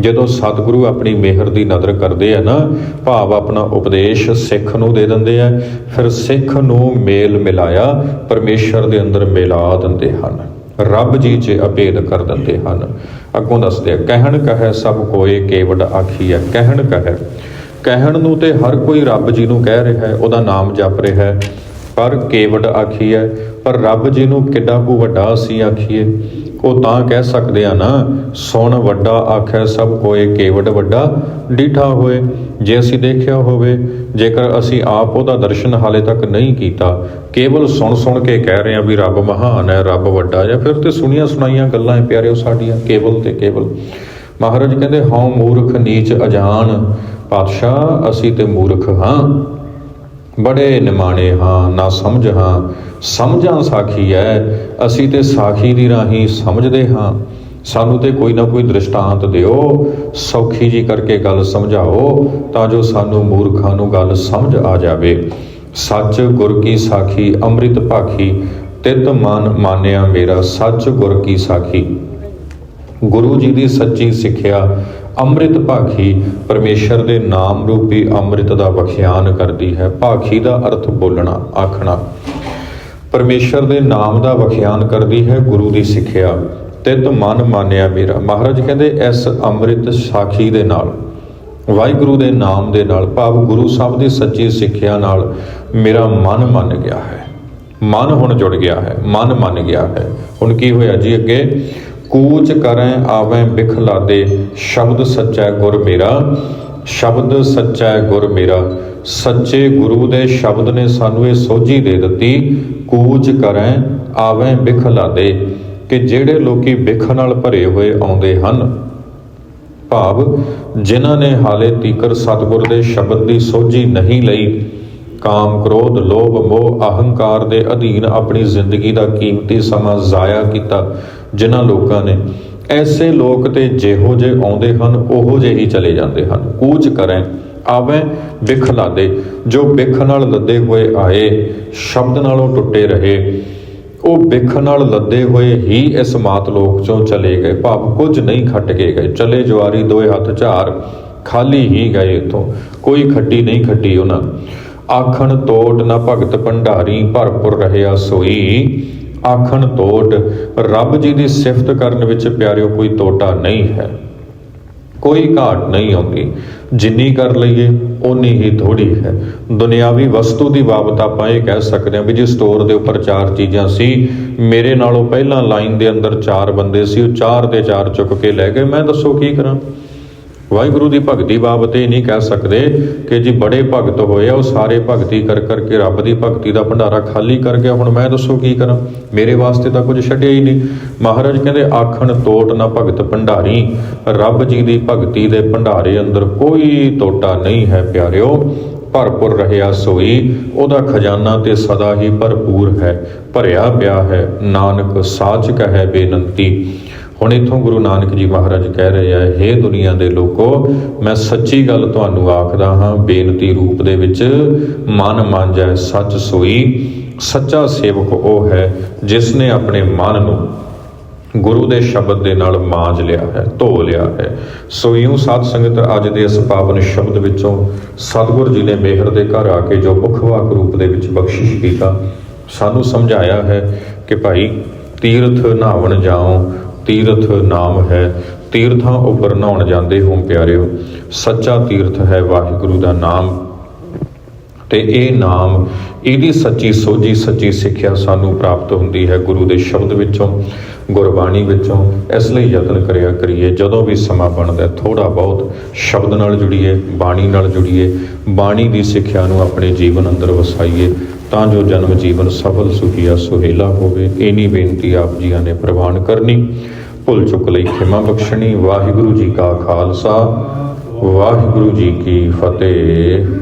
ਜਦੋਂ ਸਤਿਗੁਰੂ ਆਪਣੀ ਮਿਹਰ ਦੀ ਨਦਰ ਕਰਦੇ ਆ ਨਾ, ਭਾਵ ਆਪਣਾ ਉਪਦੇਸ਼ ਸਿੱਖ ਨੂੰ ਦੇ ਦਿੰਦੇ ਆ। ਫਿਰ ਸਿੱਖ ਨੂੰ ਮੇਲ ਮਿਲਾਇਆ, ਪਰਮੇਸ਼ਰ ਦੇ ਅੰਦਰ ਮਿਲਾ ਦਿੰਦੇ ਹਨ। ਰੱਬ ਜੀ 'ਚ ਅਭੇਦ ਕਰ ਦਿੰਦੇ ਹਨ। ਅੱਗੋਂ ਦੱਸਦੇ ਆ, ਕਹਿਣ ਕਹੈ ਸਭ ਕੋਏ ਕੇਵਡ ਆਖੀ ਆਖੀਐ ਕਹਿਣ ਕਹੈ। ਕਹਿਣ ਨੂੰ ਤੇ ਹਰ ਕੋਈ ਰੱਬ ਜੀ ਨੂੰ ਕਹਿ ਰਿਹਾ ਹੈ, ਉਹਦਾ ਨਾਮ ਜਪ ਰਿਹਾ ਹੈ। ਪਰ ਕੇਵਡ ਆਖੀਐ, ਪਰ ਰੱਬ ਜੀ ਨੂੰ ਕਿੱਡਾ ਕੁ ਵੱਡਾ ਅਸੀਂ ਆਖੀਏ ਉਹ ਤਾਂ ਕਹਿ ਸਕਦੇ ਆ ਨਾ, ਸੁਣ ਵੱਡਾ ਆਖੈ ਸਭ ਕੋਏ ਕੇਵਡ ਵੱਡਾ ਡੀਠਾ ਹੋਏ। ਜੇ ਅਸੀਂ ਦੇਖਿਆ ਹੋਵੇ, ਜੇਕਰ ਅਸੀਂ ਆਪ ਉਹਦਾ ਦਰਸ਼ਨ ਹਾਲੇ ਤੱਕ ਨਹੀਂ ਕੀਤਾ, ਕੇਵਲ ਸੁਣ ਸੁਣ ਕੇ ਕਹਿ ਰਹੇ ਆ ਵੀ ਰੱਬ ਮਹਾਨ ਹੈ ਰੱਬ ਵੱਡਾ ਹੈ ਫਿਰ ਤੇ ਸੁਣੀਆਂ ਸੁਣਾਈਆਂ ਗੱਲਾਂ ਹੈ ਪਿਆਰਿਓ ਸਾਡੀਆਂ, ਕੇਵਲ ਤੇ ਕੇਵਲ। ਮਹਾਰਾਜ ਕਹਿੰਦੇ, ਹਉ ਮੂਰਖ ਨੀਚ ਅਜਾਨ, ਪਾਤਸ਼ਾਹ ਅਸੀਂ ਤੇ ਮੂਰਖ ਹਾਂ। ਬੜੇ ਨਿਮਾਣੇ ਹਾਂ, ਨਾ ਸਮਝ ਹਾਂ। ਸਮਝਾਂ ਸਾਖੀ ਐ, ਅਸੀਂ ਤੇ ਸਾਖੀ ਦੀ ਰਾਹੀਂ ਸਮਝਦੇ ਹਾਂ। ਸਾਨੂੰ ਤੇ ਕੋਈ ਨਾ ਕੋਈ ਦ੍ਰਿਸ਼ਟਾਂਤ ਦਿਓ। ਸੌਖੀ ਜੀ ਕਰਕੇ ਗੱਲ ਸਮਝਾਓ, ਤਾਂ ਜੋ ਸਾਨੂੰ ਮੂਰਖਾਂ ਨੂੰ ਗੱਲ ਸਮਝ ਆ ਜਾਵੇ। ਸੱਚ ਗੁਰ ਕੀ ਸਾਖੀ, ਅੰਮ੍ਰਿਤ ਭਾਖੀ, ਤਿਤ ਮਨ ਮਾਨਿਆ ਮੇਰਾ, ਸੱਚ ਗੁਰ ਕੀ ਸਾਖੀ। ਗੁਰੂ ਜੀ ਦੀ ਸੱਚੀ ਸਿੱਖਿਆ ਅੰਮ੍ਰਿਤ ਭਾਖੀ ਪਰਮੇਸ਼ਰ ਦੇ ਨਾਮ ਰੂਪੀ ਅੰਮ੍ਰਿਤ ਦਾ ਵਖਿਆਨ ਕਰਦੀ ਹੈ। ਭਾਖੀ ਦਾ ਅਰਥ ਬੋਲਣਾ, ਆਖਣਾ। ਪਰਮੇਸ਼ਰ ਦੇ ਨਾਮ ਦਾ ਵਖਿਆਨ ਕਰਦੀ ਹੈ ਗੁਰੂ ਦੀ ਸਿੱਖਿਆ। ਤਿਤ ਮਨ ਮਾਨਿਆ ਮੇਰਾ। ਮਹਾਰਾਜ ਕਹਿੰਦੇ, ਇਸ ਅੰਮ੍ਰਿਤ ਸਾਖੀ ਦੇ ਨਾਲ, ਵਾਹਿਗੁਰੂ ਦੇ ਨਾਮ ਦੇ ਨਾਲ, ਭਾਵ ਗੁਰੂ ਸਾਹਿਬ ਦੀ ਸੱਚੀ ਸਿੱਖਿਆ ਨਾਲ ਮੇਰਾ ਮਨ ਮੰਨ ਗਿਆ ਹੈ। ਮਨ ਹੁਣ ਜੁੜ ਗਿਆ ਹੈ। ਮਨ ਮੰਨ ਗਿਆ ਹੈ। ਹੁਣ ਕੀ ਹੋਇਆ ਜੀ ਅੱਗੇ? ਕੂਚ ਕਰੈ ਆਵੈ ਬਿਖ ਲਾਦੇ ਸ਼ਬਦ ਸੱਚਾ ਗੁਰ ਮੇਰਾ, ਸ਼ਬਦ ਸੱਚਾ ਗੁਰ ਮੇਰਾ। ਸੱਚੇ ਗੁਰੂ ਦੇ ਸ਼ਬਦ ਨੇ ਸਾਨੂੰ ਇਹ ਸੋਝੀ ਦੇ ਦਿੱਤੀ, ਕੂਚ ਕਰੈ ਆਵੈ ਬਿਖ ਲਾਦੇ ਕਿ ਜਿਹੜੇ ਲੋਕੀ ਬਿਖ ਨਾਲ ਭਰੇ ਹੋਏ ਆਉਂਦੇ ਹਨ, ਭਾਵ ਜਿਨ੍ਹਾਂ ਨੇ ਹਾਲੇ ਤੀਕਰ ਸਤਿਗੁਰ ਦੇ ਸ਼ਬਦ ਦੀ ਸੋਝੀ ਨਹੀਂ ਲਈ ਕਾਮ ਕ੍ਰੋਧ, ਲੋਭ, ਮੋਹ, ਅਹੰਕਾਰ ਦੇ ਅਧੀਨ ਆਪਣੀ ਜ਼ਿੰਦਗੀ ਦਾ ਕੀਮਤੀ ਸਮਾਂ ਜ਼ਾਇਆ ਕੀਤਾ ਜਿਨ੍ਹਾਂ ਲੋਕਾਂ ਨੇ। ਐਸੇ ਲੋਕ ਤੇ ਜਿਹੋ ਜੇ ਆਉਂਦੇ ਹਨ, ਉਹੋ ਜਿਹੇ ਹੀ ਚਲੇ ਜਾਂਦੇ ਹਨ। ਕੂਚ ਕਰੈ, ਆਵੇਂ, ਬਿਖ ਲਾਦੇ। ਜੋ ਬਿਖ ਨਾਲ ਲੱਦੇ ਹੋਏ ਆਏ, ਸ਼ਬਦ ਨਾਲੋਂ ਟੁੱਟੇ ਰਹੇ। ਉਹ ਬਿਖ ਨਾਲ ਲੱਦੇ ਹੋਏ ਹੀ ਇਸ ਮਾਤ ਲੋਕ ਚੋਂ ਚਲੇ ਗਏ। ਭਾਵ ਕੁਝ ਨਹੀਂ ਖੱਟ ਕੇ ਗਏ। ਚਲੇ ਜਵਾਰੀ ਦੋਏ ਹੱਥ ਝਾਰ, ਖਾਲੀ ਹੀ ਗਏ ਇਥੋਂ। ਕੋਈ ਖੱਟੀ ਨਹੀਂ ਖੱਟੀ ਉਹਨਾਂ। ਆਖਣ ਤੋਟ ਨਾ ਭਗਤ ਭੰਡਾਰੀ ਭਰਪੁਰ ਰਹਿਆ ਸੋਈ। ਆਖਣ ਤੋਟ, ਰੱਬ ਜੀ ਦੀ ਸਿਫਤ ਕਰਨ ਵਿੱਚ ਪਿਆਰਿਓ, ਕੋਈ ਤੋਟਾ ਨਹੀਂ ਹੈ। ਕੋਈ ਘਾਟ ਨਹੀਂ ਆਉਂਦੀ। ਜਿੰਨੀ ਕਰ ਲਈਏ, ਓਨੀ ਹੀ ਥੋੜੀ ਹੈ। ਦੁਨਿਆਵੀ ਵਸਤੂ ਦੀ ਬਾਬਤ ਆਪਾਂ ਇਹ ਕਹਿ ਸਕਦੇ ਹਾਂ ਵੀ ਜੇ ਸਟੋਰ ਦੇ ਉੱਪਰ ਚਾਰ ਚੀਜ਼ਾਂ ਸੀ, ਮੇਰੇ ਨਾਲੋਂ ਪਹਿਲਾਂ ਲਾਈਨ ਦੇ ਅੰਦਰ ਚਾਰ ਬੰਦੇ ਸੀ, ਉਹ ਚਾਰ ਦੇ ਚਾਰ ਚੁੱਕ ਕੇ ਲੈ ਗਏ। ਮੈਂ ਦੱਸੋ ਕੀ ਕਰਾਂ? ਵਾਹਿਗੁਰੂ ਦੀ ਭਗਤੀ ਬਾਬਤ ਇਹ ਨਹੀਂ ਕਹਿ ਸਕਦੇ ਕਿ ਜੀ ਬੜੇ ਭਗਤ ਹੋਏ ਆ, ਉਹ ਸਾਰੇ ਭਗਤੀ ਕਰ ਕਰਕੇ ਰੱਬ ਦੀ ਭਗਤੀ ਦਾ ਭੰਡਾਰਾ ਖਾਲੀ ਕਰ ਗਿਆ ਹੁਣ ਮੈਂ ਦੱਸੋ ਕੀ ਕਰਾਂ? ਮੇਰੇ ਵਾਸਤੇ ਤਾਂ ਕੁਝ ਛੱਡਿਆ ਹੀ ਨਹੀਂ। ਮਹਾਰਾਜ ਕਹਿੰਦੇ, ਆਖਣ ਤੋਟ ਨਾ ਭਗਤ ਭੰਡਾਰੀ। ਰੱਬ ਜੀ ਦੀ ਭਗਤੀ ਦੇ ਭੰਡਾਰੇ ਅੰਦਰ ਕੋਈ ਤੋਟਾ ਨਹੀਂ ਹੈ ਪਿਆਰਿਓ। ਭਰਪੁਰ ਰਹਿਆ ਸੋਈ, ਉਹਦਾ ਖਜ਼ਾਨਾ ਤੇ ਸਦਾ ਹੀ ਭਰਪੂਰ ਹੈ। ਭਰਿਆ ਪਿਆ ਹੈ। ਨਾਨਕ ਸਾਚ ਕਹੈ ਬੇਨੰਤੀ। ਹੁਣ ਇਥੋਂ ਗੁਰੂ ਨਾਨਕ ਜੀ ਮਹਾਰਾਜ ਕਹਿ ਰਹੇ ਆ हे ਦੁਨੀਆ ਦੇ ਲੋਕੋ, ਮੈਂ ਸੱਚੀ ਗੱਲ ਤੁਹਾਨੂੰ ਆਖਦਾ ਹਾਂ, ਬੇਨਤੀ ਰੂਪ ਦੇ ਵਿੱਚ ਮਨ ਮਾਂਜੈ, ਸੱਚ ਸੋਈ। ਸੱਚਾ ਸੇਵਕ ਉਹ ਹੈ ਜਿਸ ਨੇ ਆਪਣੇ ਮਨ ਨੂੰ ਗੁਰੂ ਦੇ ਸ਼ਬਦ ਦੇ ਨਾਲ ਮਾਂਜ ਲਿਆ ਹੈ, ਧੋ ਲਿਆ ਹੈ। ਸੋ ਇਉਂ ਸਾਧ ਸੰਗਤ ਅੱਜ ਦੇ ਇਸ ਪਾਵਨ ਸ਼ਬਦ ਵਿੱਚੋਂ ਸਤਿਗੁਰ ਜੀ ਨੇ ਮਿਹਰ ਦੇ ਘਰ ਆ ਕੇ ਜੋ ਮੁਖਵਾਕ ਰੂਪ ਦੇ ਵਿੱਚ ਬਖਸ਼ਿਸ਼ ਕੀਤਾ, ਸਾਨੂੰ ਸਮਝਾਇਆ ਹੈ ਕਿ ਭਾਈ ਤੀਰਥ ਨਹਾਵਣ ਜਾਓ ਤੀਰਥ ਨਾਮ ਹੈ। ਤੀਰਥਾਂ ਉੱਪਰ ਨਹਾਉਣ ਜਾਂਦੇ ਹੋ ਪਿਆਰਿਓ, ਸੱਚਾ ਤੀਰਥ ਹੈ ਵਾਹਿਗੁਰੂ ਦਾ ਨਾਮ। ਤੇ ਇਹ ਨਾਮ, ਇਹਦੀ ਸੱਚੀ ਸੋਝੀ ਸੱਚੀ ਸਿੱਖਿਆ ਸਾਨੂੰ ਪ੍ਰਾਪਤ ਹੁੰਦੀ ਹੈ ਗੁਰੂ ਦੇ ਸ਼ਬਦ ਵਿੱਚੋਂ, ਗੁਰਬਾਣੀ ਵਿੱਚੋਂ। ਇਸ ਲਈ ਯਤਨ ਕਰਿਆ ਕਰੀਏ, ਜਦੋਂ ਵੀ ਸਮਾਂ ਬਣਦਾ ਥੋੜਾ ਬਹੁਤ ਸ਼ਬਦ ਨਾਲ ਜੁੜੀਏ, ਬਾਣੀ ਨਾਲ ਜੁੜੀਏ, ਬਾਣੀ ਦੀ ਸਿੱਖਿਆ ਨੂੰ ਆਪਣੇ ਜੀਵਨ ਅੰਦਰ ਵਸਾਈਏ। ਤਾਂ ਜੋ ਜਨਮ ਜੀਵਨ ਸਫਲ ਸੁਖੀਆ ਸੁਹੇਲਾ ਹੋਵੇ। ਇਨੀ ਬੇਨਤੀ ਆਪ ਜੀਆਂ ਨੇ ਪ੍ਰਵਾਨ ਕਰਨੀ। ਭੁੱਲ ਚੁੱਕ ਲਈ ਖਿਮਾ ਬਖਸ਼ਣੀ। ਵਾਹਿਗੁਰੂ ਜੀ ਕਾ ਖਾਲਸਾ। ਵਾਹਿਗੁਰੂ ਜੀ ਕੀ ਫਤਿਹ।